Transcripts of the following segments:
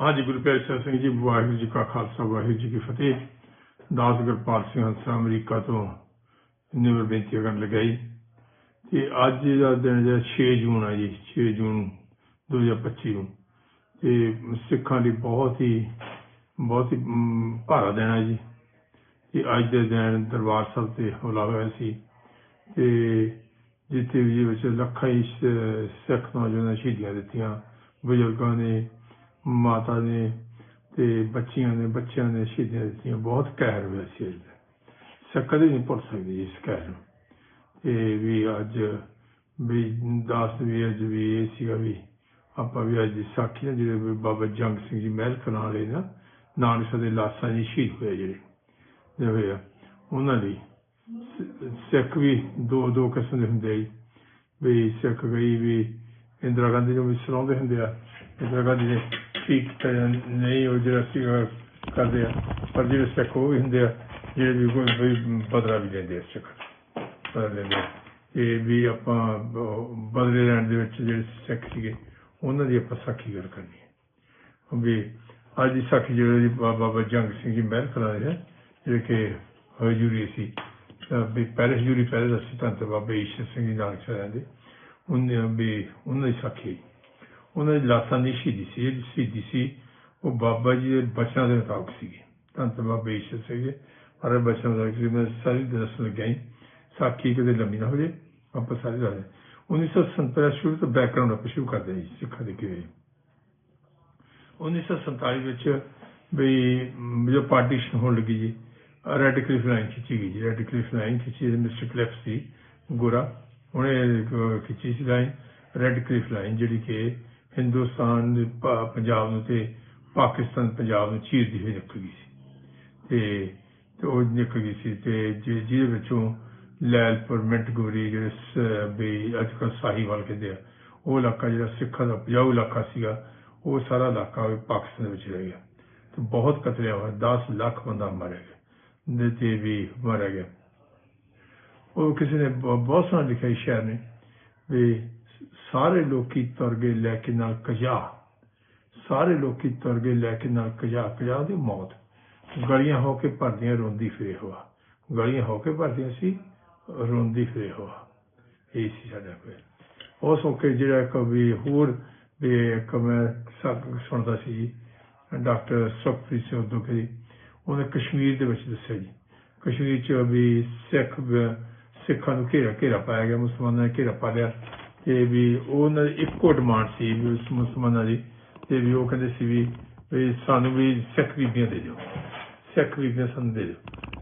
ਹਾਂਜੀ, ਗੁਰੂ ਪਿਆਰੇ ਸਾਹਿਬ ਸਿੰਘ ਜੀ, ਵਾਹਿਗੁਰੂ ਜੀ ਕਾ ਖਾਲਸਾ, ਵਾਹਿਗੁਰੂ ਜੀ ਕੀ ਫਤਿਹ। ਦਾਸ ਗੁਰਪਾਲ ਸਿੰਘ ਹੰਸਾ ਅਮਰੀਕਾ ਤੋਂ ਨਿਵਰ ਬੇਨਤੀ ਕਰਨ ਲਗਾਈ ਤੇ ਅੱਜ ਦਾ ਦਿਨ ਜਿਹੜਾ 6 ਜੂਨ ਹੈ ਜੀ 6 ਜੂਨ 2025 ਨੂੰ। ਤੇ ਸਿੱਖਾਂ ਲਈ ਬਹੁਤ ਹੀ ਬਹੁਤ ਹੀ ਭਾਰਾ ਦਿਨ ਹੈ ਜੀ। ਤੇ ਅੱਜ ਦੇ ਦਿਨ ਦਰਬਾਰ ਸਾਹਿਬ ਤੇ ਹਮਲਾ ਹੋਇਆ ਸੀ। ਤੇ ਜਿੱਥੇ ਵੀ ਵਿੱਚ ਲੱਖਾਂ ਹੀ ਸਿੱਖ ਨੌਜਵਾਨਾਂ ਸ਼ਹੀਦੀਆਂ ਦਿੱਤੀਆਂ। ਬਜ਼ੁਰਗਾਂ ਨੇ ਮਾਤਾ ਨੇ ਤੇ ਬੱਚੀਆਂ ਨੇ, ਬੱਚਿਆਂ ਨੇ ਸ਼ਹੀਦੀਆਂ ਦਿੱਤੀਆਂ। ਬਹੁਤ ਕਹਿਰ ਹੋਇਆ ਸੀ ਅੱਜ ਦਾ ਸ, ਕਦੇ ਨਹੀਂ ਭੁੱਲ ਸਕਦੀ ਇਸ ਕਹਿਰ ਨੂੰ। ਤੇ ਵੀ ਅੱਜ ਵੀ ਦਾਸ ਵੀ, ਅੱਜ ਵੀ ਇਹ ਸੀਗਾ ਵੀ ਆਪਾਂ ਵੀ ਅੱਜ ਸਾਖੀ ਜਿਹੜੇ ਬਾਬਾ ਜੰਗ ਸਿੰਘ ਜੀ ਮਹਿਲ ਕਲਾਂ ਵਾਲੇ ਨਾ, ਨਾਨਕ ਦੇ ਲਾਸਾਂ ਜੀ ਸ਼ਹੀਦ ਹੋਏ ਜਿਹੜੇ। ਜਿਹੜੇ ਹੋਏ ਆ, ਉਹਨਾਂ ਲਈ ਸਿੱਖ ਵੀ ਦੋ ਦੋ ਕਿਸਮ ਦੇ ਹੁੰਦੇ ਆ ਜੀ। ਵੀ ਸਿੱਖ ਗਈ ਵੀ ਇੰਦਰਾ ਗਾਂਧੀ ਨੂੰ ਵੀ ਸਲਾਉਂਦੇ ਹੁੰਦੇ ਆ। ਇੰਦਰਾ ਗਾਂਧੀ ਨੇ ਠੀਕ ਨਹੀਂ ਉਹ ਜਿਹੜਾ ਸੀ ਕਰਦੇ ਆ, ਪਰ ਜਿਹੜੇ ਸਿੱਖ ਉਹ ਵੀ ਹੁੰਦੇ ਆ, ਜਿਹੜੇ ਵੀ ਕੋਈ ਬਦਲਾ ਵੀ ਲੈਂਦੇ ਆ ਸਿੱਖ ਬਦਲਾ ਲੈਂਦੇ ਇਹ ਵੀ ਆਪਾਂ ਬਦਲੇ ਲੈਣ ਦੇ ਵਿੱਚ ਜਿਹੜੇ ਸਿੱਖ ਸੀਗੇ, ਉਹਨਾਂ ਦੀ ਆਪਾਂ ਸਾਖੀ ਗੱਲ ਕਰਨੀ ਹੈ। ਵੀ ਅੱਜ ਦੀ ਸਾਖੀ ਜਿਹੜੇ ਜੀ ਬਾਬਾ ਜੰਗ ਸਿੰਘ ਜੀ ਮਹਿਲ ਕਲਾਂ ਦੇ ਹੈ ਜਿਹੜੇ ਕਿ ਹਜੂਰੀ ਸੀ। ਵੀ ਪਹਿਲੇ ਹਜੂਰੀ ਪਹਿਲੇ ਦਾ ਸੀ ਧੰਨ ਬਾਬਾ ਈਸ਼ਰ ਸਿੰਘ ਜੀ ਨਾਨਕ ਸਾਹਿਬ ਦੇ ਉਹਨੇ ਵੀ ਉਹਨਾਂ ਦੀ ਸਾਖੀ ਉਹਨਾਂ ਦੀ ਲਾਸਾਂ ਦੀ ਸ਼ਹੀਦੀ ਸੀ ਜਿਹੜੀ ਸ਼ਹੀਦੀ ਸੀ ਉਹ ਬਾਬਾ ਜੀ ਦੇ ਬਚਨਾਂ ਦੇ ਮੁਤਾਬਕ ਸੀਗੀ। ਧੰਨ ਬਾਬਾ ਈਸ਼ਰ ਸਿੰਘ ਜੀ ਹਰ ਬਚਨਾਂ ਦਾ ਕਿ ਮੈਂ ਸਾਰੀ ਦੱਸਣ ਲੱਗਿਆ ਸਾਖੀ ਕਦੇ ਲੰਮੀ ਨਾ ਹੋ ਜੇ ਆਪਾਂ ਸਾਰੀ ਦੱਸਦੇ 1947 ਸ਼ੁਰੂ ਤੋਂ ਬੈਕਗ੍ਰਾਉਂਡ ਆਪਾਂ ਸ਼ੁਰੂ ਕਰਦੇ ਹਾਂ ਸਿੱਖਾਂ ਦੇ ਕਿਵੇਂ 1947 ਵਿੱਚ ਵੀ ਮ, ਜੋ ਪਾਰਟੀਸ਼ਨ ਹੋਣ ਲੱਗੀ ਜੀ ਰੈਡ ਕਲਿਫ ਲਾਈਨ ਖਿੱਚੀ ਗਈ ਜੀ। ਰੈਡ ਕਲਿਫ ਲਾਈਨ ਖਿੱਚੀ ਮਿਸਟਰ ਕਲੈਫ ਸੀ ਗੋਰਾ। ਉਹਨੇ ਖਿੱਚੀ ਸੀ ਲਾਈਨ ਰੈਡ ਕਲਿਫ ਲਾਈਨ ਜਿਹੜੀ ਕਿ ਹਿੰਦੁਸਤਾਨ ਦੇ ਪੰਜਾਬ ਨੂੰ ਤੇ ਪਾਕਿਸਤਾਨ, ਪੰਜਾਬ ਨੂੰ ਚੀਰਦੀ ਹੋਈ ਨਿਕਲ ਗਈ ਸੀ। ਤੇ ਤੇ ਉਹ ਨਿਕਲ ਗਈ ਸੀ ਤੇ ਜਿ- ਜਿਹਦੇ ਵਿੱਚੋਂ ਲੈਲਪੁਰ ਮਿੰਟ ਗੋਰੀ ਜਿਹੜੇ ਵੀ ਅੱਜ ਕੱਲ੍ਹ ਸਾਹੀਵਾਲ ਕਹਿੰਦੇ ਆ, ਉਹ ਇਲਾਕਾ ਜਿਹੜਾ ਸਿੱਖਾਂ ਦਾ ਉਪਜਾਊ ਇਲਾਕਾ ਸੀਗਾ, ਉਹ ਸਾਰਾ ਇਲਾਕਾ ਵੀ ਪਾਕਿਸਤਾਨ ਵਿੱਚ ਰਹਿ ਗਿਆ। ਤੇ ਬਹੁਤ ਕਤਲਿਆ ਹੋਇਆ 10 ਲੱਖ ਬੰਦਾ ਮਾਰਿਆ ਗਿਆ, ਦੇ ਤੇ ਵੀ ਮਾਰਿਆ ਗਿਆ। ਉਹ ਕਿਸੇ ਨੇ ਬਹੁਤ ਸਾਰਾ ਲਿਖਿਆ ਇਸ ਸ਼ਾਇਰ ਨੇ, ਵੀ ਸਾਰੇ ਲੋਕੀ ਤੁਰ ਗਏ ਲੈ ਕੇ ਨਾਲ ਕਜਾ। ਸਾਰੇ ਲੋਕੀ ਤੁਰ ਗਏ ਲੈ ਕੇ ਨਾਲ ਕਜਾ ਕਜਾ ਦੀ ਮੌਤ। ਗਲੀਆਂ ਹੋ ਕੇ ਭਰਦੀਆਂ ਰੋਂਦੀ ਫਿਰੇ ਹੋਆ ਗਲੀਆਂ ਹੋ ਕੇ ਭਰਦੀਆਂ ਸੀ, ਰੋਂਦੀ ਫਿਰੇ ਹੋਆ ਇਹ ਸੀ ਸਾਡਾ ਕੋਈ। ਉਸ ਮੌਕੇ ਜਿਹੜਾ ਇੱਕ ਹੋਰ ਵੀ ਇੱਕ ਮੈਂ ਸਭ ਸੁਣਦਾ ਸੀ ਜੀ, ਡਾਕਟਰ ਸੁਖਪ੍ਰੀਤ ਸਿੰਘ ਦੁਖੀ, ਉਹਨੇ ਕਸ਼ਮੀਰ ਦੇ ਵਿੱਚ ਦੱਸਿਆ ਜੀ। ਕਸ਼ਮੀਰ ਚ ਵੀ ਸਿੱਖ, ਸਿੱਖਾਂ ਨੂੰ ਘੇਰਾ ਘੇਰਾ ਪਾਇਆ ਗਿਆ, ਮੁਸਲਮਾਨਾਂ ਨੇ ਘੇਰਾ ਪਾ ਲਿਆ। ਤੇ ਵੀ ਉਹਨਾਂ ਦੀ ਇੱਕੋ ਡਿਮਾਂਡ ਸੀ ਵੀ ਉਸ ਮੁਸਲਮਾਨਾਂ ਦੀ ਤੇ ਵੀ ਉਹ ਕਹਿੰਦੇ ਸੀ ਵੀ ਵੀ ਸਾਨੂੰ ਵੀ ਸਿੱਖ ਬੀਬੀਆਂ ਦੇ ਦਿਓ, ਸਿੱਖ ਬੀਬੀਆਂ ਸਾਨੂੰ ਦੇ ਦਿਓ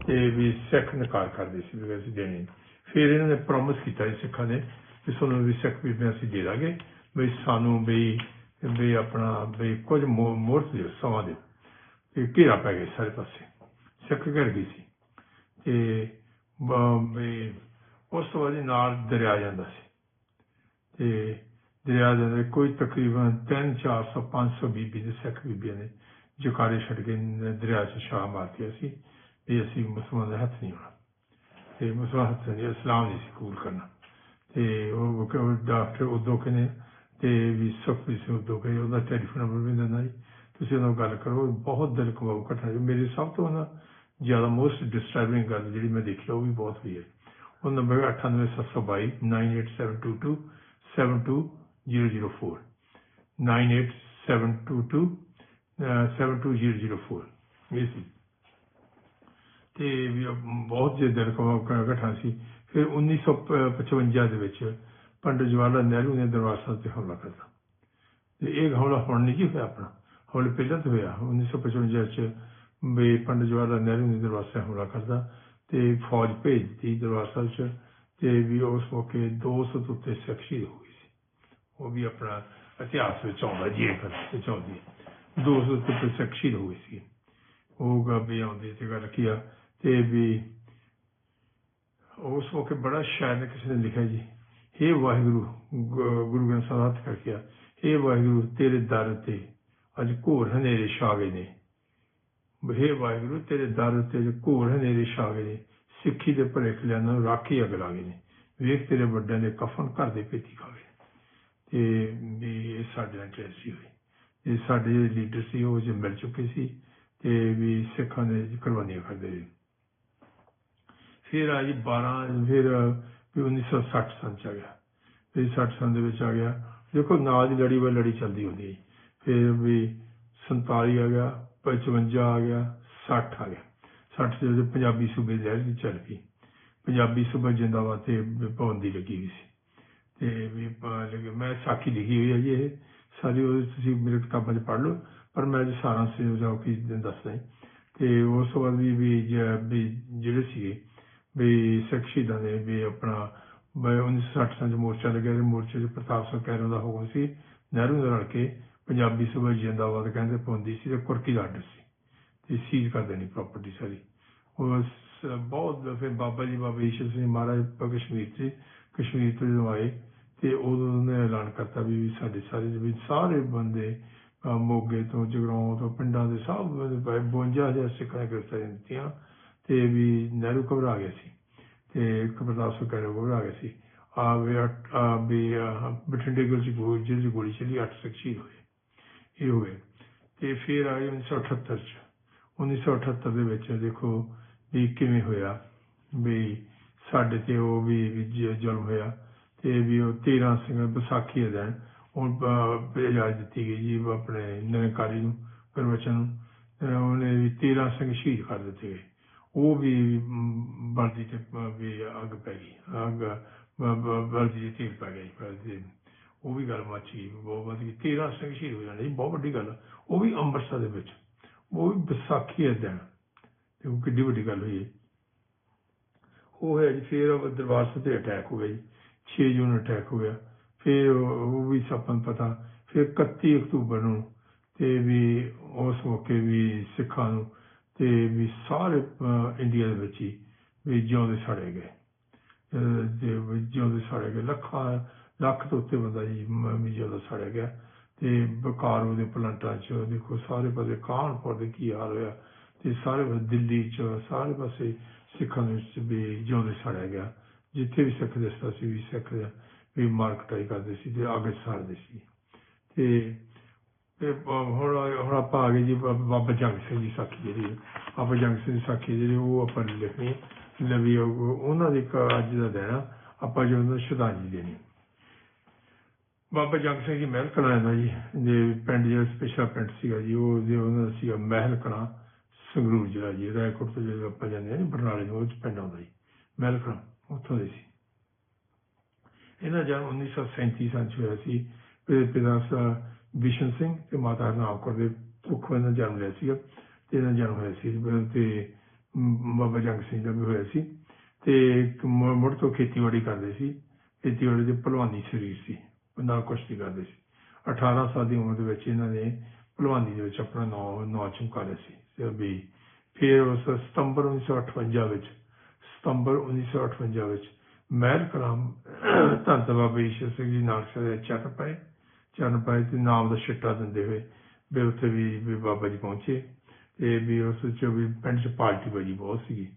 ਤੇ ਵੀ ਸਿੱਖ ਨਕਾਰ ਕਰਦੇ ਸੀ ਵੀ ਅਸੀਂ ਦੇਣੀ ਨਹੀਂ। ਫਿਰ ਇਹਨਾਂ ਨੇ ਪ੍ਰੋਮਿਸ ਕੀਤਾ ਸੀ ਸਿੱਖਾਂ ਨੇ ਕਿ ਸਾਨੂੰ ਵੀ ਸਿੱਖ ਬੀਬੀਆਂ ਅਸੀਂ ਦੇ ਦਾਂਗੇ, ਵੀ ਸਾਨੂੰ ਵੀ ਵੀ ਆਪਣਾ ਵੀ ਕੁਝ ਮੋ- ਦਿਓ, ਸਮਾਂ ਦਿਓ। ਤੇ ਘੇਰਾ ਪੈ ਗਿਆ ਸਾਰੇ ਪਾਸੇ, ਸਿੱਖ ਘਿਰ ਗਈ ਸੀ। ਤੇ ਵੀ ਉਸ ਤੋਂ ਬਾਅਦ ਨਾਲ ਦਰਿਆ ਜਾਂਦਾ ਸੀ। ਤੇ ਦਰਿਆ ਦੇ ਅੰਦਰ ਕੋਈ ਤਕਰੀਬਨ 3 400 500 ਬੀਬੀ ਦੇ ਸਿੱਖ ਬੀਬੀਆਂ ਨੇ ਜੁਕਾਰੇ ਛੱਡ ਕੇ ਦਰਿਆ 'ਚ ਛਾਲ ਮਾਰਤੀ ਅਸੀਂ, ਵੀ ਅਸੀਂ ਮੁਸਲਮਾਨ ਦੇ ਹੱਥ ਨਹੀਂ ਹੋਣਾ ਤੇ ਮੁਸਲਮਾਨ ਹੱਥ ਨਹੀਂ ਇਸਲਾਮ ਨਹੀਂ ਸੀ ਕਬੂਲ ਕਰਨਾ। ਤੇ ਉਹ ਕ- ਡਾਕਟਰ ਉਦੋਂ ਕਹਿੰਦੇ, ਤੇ ਵੀ ਸੁਖਪ੍ਰੀਤ ਸਿੰਘ ਉਦੋਂ ਕਹੇ ਉਹਦਾ ਟੈਲੀਫੋਨ ਨੰਬਰ ਵੀ ਦਿੰਦਾ ਜੀ ਤੁਸੀਂ ਉਹਨਾਂ ਨਾਲ ਗੱਲ ਕਰੋ, ਬਹੁਤ ਦਿਲ ਕਮਾਉ ਘਟਨਾ ਜੀ ਮੇਰੀ ਸਭ ਤੋਂ ਨਾ ਜ਼ਿਆਦਾ ਮੋਸਟ ਡਿਸਟਰਬਿੰਗ ਗੱਲ ਜਿਹੜੀ ਮੈਂ ਦੇਖੀ, ਉਹ ਵੀ ਬਹੁਤ ਹੋਈ ਹੈ। ਉਹ ਨੰਬਰ ਹੈ 98722 98722 72004 98722 ਅਹ 72004 ਇਹ ਸੀ ਤੇ ਵੀ ਉਹ ਬਹੁਤ ਜੇ ਦਿਲ ਕਮਾਉ ਘਟਨਾ ਸੀ। ਫਿਰ 1955 ਦੇ ਵਿੱਚ ਪੰਡਿਤ ਜਵਾਹਰ ਲਾਲ ਨਹਿਰੂ ਨੇ ਦਰਬਾਰ ਸਾਹਿਬ ਤੇ ਹਮਲਾ ਕਰਤਾ। ਤੇ ਇਹ ਹਮਲਾ ਹੁਣ ਨਹੀਂ ਜੀ ਹੋਇਆ ਆਪਣਾ। ਹਮਲਾ ਪਹਿਲਾਂ ਤੋਂ ਹੋਇਆ। 1955 ਚ ਵੀ ਪੰਡਿਤ ਜਵਾਹਰ ਲਾਲ ਨਹਿਰੂ ਨੇ ਦਰਬਾਰ ਸਾਹਿਬ ਹਮਲਾ ਕਰਤਾ ਤੇ ਫੌਜ ਭੇਜ ਦਿੱਤੀ ਦਰਬਾਰ ਸਾਹਿਬ ਚ ਤੇ ਵੀ ਉਸ ਮੌਕੇ 200 ਤੋਂ ਉੱਤੇ ਸਿੱਖ ਸ਼ਹੀਦ ਹੋ ਉਹ ਵੀ ਆਪਣਾ ਇਤਿਹਾਸ ਵਿੱਚ ਆਉਂਦਾ ਜੀ ਇਹ 200 ਤੋਂ ਉੱਤੇ ਸਿੱਖ ਹੋ ਗਏ ਸੀ ਉਹ ਗੱਲ ਆਉਂਦੀ ਤੇ ਗੱਲ ਕੀ ਤੇ ਵੀ ਉਸ ਮੌਕੇ ਬੜਾ ਸ਼ਾਇਰ ਕਿਸੇ ਨੇ ਲਿਖਿਆ ਜੀ, ਹੇ ਵਾਹਿਗੁਰੂ ਗੁਰੂ ਗ੍ਰੰਥ ਸਾਹਿਬ ਹੱਥ ਕਰਕੇ ਆ, ਹੇ ਵਾਹਿਗੁਰੂ, ਤੇਰੇ ਦਰ ਤੇ ਅੱਜ ਘੋਰ ਹਨੇਰੇ ਛਾ ਨੇ। ਹੇ ਵਾਹਿਗੁਰੂ, ਤੇਰੇ ਦਰ ਤੇ ਅੱਜ ਘੋਰ ਹਨੇਰੇ ਛਾ ਨੇ। ਸਿੱਖੀ ਦੇ ਭਰੇ ਖਲਿਆਂ ਨੂੰ ਰਾਖੀ ਅਗ ਲਾ ਨੇ। ਵੇਖ ਤੇਰੇ ਵੱਡਿਆਂ ਦੇ ਕਫਨ ਘਰ ਦੇ ਪੇਤੀ ਖਾਵੇ ਗਏ ਵੀ ਇਹ ਸਾਡੇ ਨਾਲ ਟ੍ਰੈਜਡੀ ਹੋਈ ਇਹ ਸਾਡੇ ਜਿਹੜੇ ਲੀਡਰ ਸੀ, ਉਹ ਜੇ ਮਿਲ ਚੁੱਕੇ ਸੀ ਤੇ ਵੀ ਸਿੱਖਾਂ ਦੇ ਕੁਰਬਾਨੀਆਂ ਕਰਦੇ ਸੀ ਫਿਰ ਆ ਜੀ 12 ਫਿਰ ਵੀ 1960 ਸੰਨ ਚ ਆ ਗਿਆ। ਫਿਰ 60 ਸੰਨ ਦੇ ਵਿੱਚ ਆ ਗਿਆ। ਦੇਖੋ, ਨਾਲ ਦੀ ਲੜੀ ਬਾਈ ਲੜੀ ਚੱਲਦੀ ਹੁੰਦੀ ਹੈ ਫਿਰ ਵੀ 47 ਆ ਗਿਆ 55 ਆ ਗਿਆ 60 ਆ ਗਿਆ। 60 ਦੇ ਪੰਜਾਬੀ ਸੂਬੇ ਦੀ ਲਹਿਰ ਵੀ ਚੱਲ ਪਈ ਪੰਜਾਬੀ ਸੂਬਾ ਜਿੰਦਾਬਾਦ ਤੇ ਪਾਬੰਦੀ ਲੱਗੀ ਹੋਈ ਸੀ। ਤੇ ਵੀ ਪ- ਮੈਂ ਸਾਖੀ ਲਿਖੀ ਹੋਈ ਹੈ ਜੀ ਇਹ। ਸਾਰੀ ਉਹ ਤੁਸੀਂ ਮੇਰੇ ਕਿਤਾਬਾਂ 'ਚ ਪੜ੍ਹ ਲਓ, ਪਰ ਮੈਂ ਜੀ ਸਾਰਾ ਸੇ ਜਾਓ ਕਿ ਦੱਸਦਾ ਹਾਂ ਤੇ ਉਸ ਤੋਂ ਬਾਅਦ ਵੀ ਵੀ, ਜ- ਵੀ ਜਿਹੜੇ ਸੀਗੇ, ਵੀ ਸਿੱਖ ਸ਼ਹੀਦਾਂ ਦੇ, ਵੀ ਆਪਣਾ ਵੀ 1960 ਸਾਲ ਚ ਮੋਰਚਾ ਲੱਗਿਆ ਤੇ ਮੋਰਚੇ 'ਚ ਪ੍ਰਤਾਪ ਸਿੰਘ ਕੈਰੋਂ ਦਾ ਹੁਕਮ ਸੀ, ਨਹਿਰੂ ਨਾਲ ਰਲ ਕੇ ਪੰਜਾਬੀ ਸੂਬਾ ਜਿੰਦਾਬਾਦ ਕਹਿੰਦੇ ਪਾਉਂਦੀ ਸੀ ਤੇ ਕੁਰਕੀ ਦਾ ਆਰਡਰ ਸੀ। ਤੇ ਸੀਜ਼ ਕਰ ਦੇਣੀ ਪ੍ਰਾਪਰਟੀ ਸਾਰੀ। ਉਹ ਬਹੁਤ ਫਿਰ ਬਾਬਾ ਜੀ, ਬਾਬਾ ਈਸ਼ਰ ਸਿੰਘ ਮਹਾਰਾਜ ਪ- ਕਸ਼ਮੀਰ 'ਚ ਕਸ਼ਮੀਰ ਤੋਂ ਜਦੋਂ ਆਏ ਤੇ ਉਦੋਂ ਉਹਨੇ ਐਲਾਨ ਕਰਤਾ ਵੀ ਸਾਡੇ ਸਾਰੇ ਵੀ ਸਾਰੇ ਬੰਦੇ ਮੋਗੇ ਤੋਂ, ਜਗਰਾਉਂ ਤੋਂ, ਪਿੰਡਾਂ ਦੇ ਸਭ 52000 ਸਿੱਖਾਂ ਨੇ ਗ੍ਰਿਫਤਾਰੀਆਂ ਦਿੱਤੀਆਂ ਤੇ ਵੀ ਨਹਿਰੂ ਘਬਰਾ ਗਿਆ ਸੀ ਤੇ ਕਪਰਦਾਸ ਕਰੇ ਘਬਰਾ ਗਿਆ ਸੀ। ਆ ਵੀ ਅੱਠ- ਆ ਵੀ ਬਠਿੰਡੇ ਗੁਲ ਚ ਗੋਲੀ ਗੋਲੀ ਚੱਲੀ 8 ਸਿੱਖ ਸ਼ਹੀਦ ਹੋਏ। ਇਹ ਹੋਏ ਤੇ ਫਿਰ ਆਏ 1978 ਚ। 1978 ਦੇ ਵਿੱਚ ਦੇਖੋ ਵੀ ਕਿਵੇਂ ਹੋਇਆ ਵੀ ਸਾਡੇ ਤੇ ਉਹ ਵੀ ਵੀ ਜ਼ੁਲਮ ਹੋਇਆ ਤੇ ਵੀ ਉਹ 13 ਸਿੰਘ ਵਿਸਾਖੀ ਦਾ ਦਿਨ ਹੁਣ ਇਜਾਜ਼ਤ ਦਿੱਤੀ ਗਈ ਜੀ ਆਪਣੇ ਨਿਰੰਕਾਰੀ ਨੂੰ ਪ੍ਰਵਚਨ ਨੂੰ। ਤੇ ਉਹਨੇ ਵੀ 13 ਸਿੰਘ ਸ਼ਹੀਦ ਕਰ ਦਿੱਤੇ ਗਏ। ਉਹ ਵੀ ਬਲਦੀ ਤੇ ਵੀ ਅੱਗ ਪੈ ਗਈ। ਅੱਗ ਬਲਦੀ ਬ- ਵਰਦੀ ਦੀ ਤੇਲ ਪੈ ਗਈ ਵਰਦੀ ਉਹ ਵੀ ਗੱਲ ਮੱਚੀ ਬਹੁਤ ਵੱਧ ਗਈ। 13 ਸਿੰਘ ਸ਼ਹੀਦ ਹੋ ਜਾਣੇ ਜੀ, ਬਹੁਤ ਵੱਡੀ ਗੱਲ ਉਹ ਵੀ ਅੰਮ੍ਰਿਤਸਰ ਦੇ ਵਿੱਚ। ਉਹ ਵੀ ਵਿਸਾਖੀ ਦਾ ਦਿਨ। ਤੇ ਉਹ ਕਿੱਡੀ ਵੱਡੀ ਗੱਲ ਹੋਈ ਉਹ ਹੋਇਆ ਜੀ, ਫਿਰ ਦਰਬਾਰ ਸਾਹਿਬ ਤੇ ਅਟੈਕ ਹੋ ਗਿਆ ਜੀ। 6 ਜੂਨ ਅਟੈਕ ਹੋ ਗਿਆ। ਫਿਰ ਉਹ ਵੀ ਸਭ ਨੂੰ ਪਤਾ। ਫਿਰ 31 ਅਕਤੂਬਰ ਨੂੰ ਤੇ ਵੀ ਉਸ ਮੌਕੇ ਵੀ ਸਿੱਖਾਂ ਨੂੰ ਤੇ ਵੀ ਸਾਰੇ ਇੰਡੀਆ ਦੇ ਵਿੱਚ ਹੀ ਵੀ ਜਿਉਂਦੇ ਸੜੇ ਗਏ। ਤੇ ਜਿਉਂਦੇ ਸੜੇ ਗਏ। ਲੱਖਾਂ, ਲੱਖ ਤੋਂ ਉੱਤੇ ਬੰਦਾ ਜੀ ਵੀ ਜਿਉਂਦਾ ਸੜਿਆ ਗਿਆ। ਤੇ ਬਕਾਰੋ ਦੇ ਪਲਾਂਟਾਂ 'ਚ ਦੇਖੋ ਸਾਰੇ ਪਾਸੇ ਕਾਨਪੁਰ ਦੇ ਕੀ ਹਾਲ ਹੋਇਆ। ਤੇ ਸਾਰੇ ਦਿੱਲੀ 'ਚ, ਸਾਰੇ ਪਾਸੇ ਸਿੱਖਾਂ ਦੇ ਵਿੱਚ ਵੀ ਜਿਉਂਦੇ ਸਾੜਿਆ ਗਿਆ ਜਿੱਥੇ ਵੀ ਸਿੱਖ ਦਿਸਦਾ ਸੀ, ਵੀ ਸਿੱਖ ਵੀ ਮਾਰ ਕਟਾਈ ਕਰਦੇ ਸੀ ਤੇ ਅੱਗ ਸਾੜਦੇ ਸੀ। ਤੇ ਤੇ ਹੁਣ ਹੁਣ ਆਪਾਂ ਆ ਗਏ ਜੀ ਬਾਬਾ ਜੰਗ ਸਿੰਘ ਦੀ ਸਾਖੀ ਜਿਹੜੀ ਹੈ। ਬਾਬਾ ਜੰਗ ਸਿੰਘ ਦੀ ਸਾਖੀ ਜਿਹੜੀ, ਉਹ ਆਪਾਂ ਨੇ ਲਿਖਣੀ ਲਵੀ ਉਹਨਾਂ ਦੀ ਅੱਜ ਦਾ ਦਿਨ ਆ। ਆਪਾਂ ਜੋ ਉਹਨਾਂ ਨੂੰ ਸ਼ਰਧਾਂਜਲੀ ਦੇਣੀ ਬਾਬਾ ਜੰਗ ਸਿੰਘ ਜੀ ਮਹਿਲ ਕਲਾਂ ਦਾ ਜੀ। ਦੇ ਪਿੰਡ ਜਿਹੜਾ ਸਪੈਸ਼ਲ ਪਿੰਡ ਸੀਗਾ ਜੀ, ਉਹ ਜੇ ਉਹਨਾਂ ਦਾ ਸੀਗਾ ਮਹਿਲ ਕਲਾਂ। ਸੰਗਰੂਰ ਜ਼ਿਲ੍ਹਾ ਜੀ, ਰਾਏਕੋਟ ਤੋਂ ਜਦੋਂ ਆਪਾਂ ਜਾਂਦੇ ਹਾਂ ਬਰਨਾਲੇ ਨੂੰ ਉਹ 'ਚ ਪਿੰਡ ਆਉਂਦਾ ਜੀ ਮਹਿਲ ਉੱਥੋਂ ਦੇ ਸੀ। ਇਹਨਾਂ ਜਨਮ 1937 ਸਾਲ 'ਚ ਹੋਇਆ ਸੀ। ਇਹਦੇ ਪਿਤਾ ਵਿਸ਼ਨ ਸਿੰਘ ਤੇ ਮਾਤਾ ਹਰਨਾਮ ਕੌਰ ਦੇ ਕੁੱਖੋਂ ਇਹਨਾਂ ਜਨਮ ਲਿਆ ਸੀਗਾ ਤੇ ਇਹਨਾਂ ਜਨਮ ਹੋਇਆ ਸੀ। ਤੇ ਬਾਬਾ ਜੰਗ ਸਿੰਘ ਦਾ ਵੀ ਹੋਇਆ ਸੀ ਤੇ ਮੁੜ ਤੋਂ ਖੇਤੀਬਾੜੀ ਕਰਦੇ ਸੀ। ਖੇਤੀਬਾੜੀ ਦੇ ਭਲਵਾਨੀ ਸਰੀਰ ਸੀ ਨਾਲ ਕੁਸ਼ਤੀ ਕਰਦੇ ਸੀ। 18 ਸਾਲ ਦੀ ਉਮਰ ਦੇ ਵਿੱਚ ਇਹਨਾਂ ਨੇ ਭਲਵਾਨੀ ਦੇ ਵਿੱਚ ਆਪਣਾ ਨਾਂ ਨਾਂ ਚਮਕਾ ਲਿਆ ਸੀ। ਤੇ ਵੀ ਫਿਰ ਉਸ ਸਤੰਬਰ 1958 ਵਿੱਚ, ਸਤੰਬਰ 1958 ਵਿੱਚ ਮਹਿਲ ਕਲਾਮ ਧੰਤ ਬਾਬਾ ਈਸ਼ਰ ਸਿੰਘ ਜੀ ਨਾਲ ਸੇ ਚਰਨ ਪਾਏ। ਚਰਨ ਪਾਏ ਤੇ ਨਾਮ ਦਾ ਛਿੱਟਾ ਦਿੰਦੇ ਹੋਏ ਵੀ ਉੱਥੇ ਵੀ ਵੀ ਬਾਬਾ ਜੀ ਪਹੁੰਚੇ ਤੇ ਵੀ ਉਸ ਵਿੱਚ ਵੀ ਪਿੰਡ 'ਚ ਪਾਰਟੀ ਬਾਜੀ ਬਹੁਤ ਸੀਗੀ।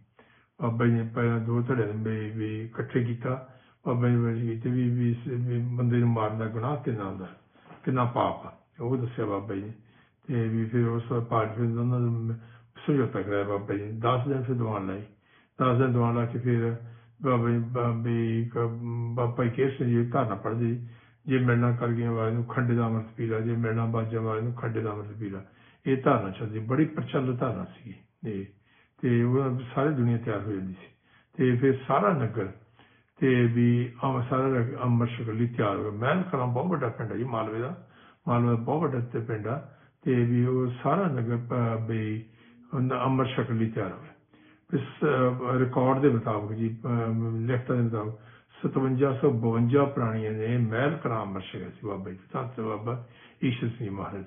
ਬਾਬਾ ਜੀ ਨੇ ਪਹਿਲਾਂ ਦੋ ਧੜੇ ਵੀ ਵੀ ਇਕੱਠੇ ਕੀਤਾ। ਬਾਬਾ ਜੀ ਬਾਜੀ ਕੀਤੀ ਵੀ ਵੀ ਬੰਦੇ ਨੂੰ ਮਾਰਨ ਦਾ ਗੁਨਾਹ ਕਿੰਨਾ ਹੁੰਦਾ, ਕਿੰਨਾ ਪਾਪ ਆ, ਉਹ ਦੱਸਿਆ ਬਾਬਾ ਜੀ ਨੇ। ਤੇ ਵੀ ਫਿਰ ਉਸ ਪਾਰਟੀ ਦੇ ਉਹਨਾਂ ਨੂੰ ਸਮਝੌਤਾ ਕਰਾਇਆ ਬਾਬਾ ਜੀ ਨੇ। 10 ਦਿਨ ਫਿਰ ਦਵਾਨ ਲਾਈ। 10 ਦਿਨ ਦੀਵਾਨ ਲਾ ਕੇ ਫਿਰ ਬਾਬਾ ਜੀ, ਬਾਬੇ ਬਾਬਾ ਜੀ ਕੇਸ ਜੀ ਧਾਰਨਾ ਪੜਦੇ ਜੇ ਮਿਲਣਾ ਕਰ ਗਿਆ ਵਾਲੇ ਨੂੰ ਖੰਡੇ ਦਾ ਅੰਮ੍ਰਿਤ ਪੀਲਾ ਜੇ ਮਿਲਣਾ ਬਾਜਾ ਵਾਲੇ ਨੂੰ ਖੰਡੇ ਦਾ ਅੰਮ੍ਰਿਤ ਪੀਲਾ ਇਹ ਧਾਰਨਾ ਚੱਲਦੀ, ਬੜੀ ਪ੍ਰਚਲਿਤ ਧਾਰਨਾ ਸੀ ਇਹ ਤੇ ਉਹ ਸਾਰੀ ਦੁਨੀਆ ਤਿਆਰ ਹੋ ਜਾਂਦੀ ਸੀ। ਤੇ ਫਿਰ ਸਾਰਾ ਨਗਰ ਤੇ ਵੀ ਅਮ ਸਾਰਾ ਅੰਮ੍ਰਿਤ ਛਕਣ ਲਈ ਤਿਆਰ ਹੋ ਗਿਆ। ਮਹਿਲ ਕਰਾਂ, ਬਹੁਤ ਵੱਡਾ ਪਿੰਡ ਹੈ ਜੀ, ਮਾਲਵੇ ਦਾ। ਮਾਲਵਾ ਬਹੁਤ ਵੱਡਾ ਤੇ ਪਿੰਡ ਆ। ਤੇ ਵੀ ਉਹ ਸਾਰਾ ਨਗਰ ਪ- ਵੀ ਉਹਨਾਂ ਅੰਮ੍ਰਿਤ ਤਿਆਰ ਹੋ ਇਸ ਰਿਕਾਰਡ ਦੇ ਮੁਤਾਬਕ ਜੀ ਲਿਖਤਾਂ ਦੇ ਮੁਤਾਬਕ 5752 ਪ੍ਰਾਣੀਆਂ ਨੇ ਮਹਿਲ ਕਲਾਂ ਅੰਮ੍ਰਿਤ ਸੀ ਬਾਬਾ ਜੀ। ਧੰਨ ਬਾਬਾ ਈਸ਼ਰ ਸਿੰਘ ਮਹਾਰਾਜ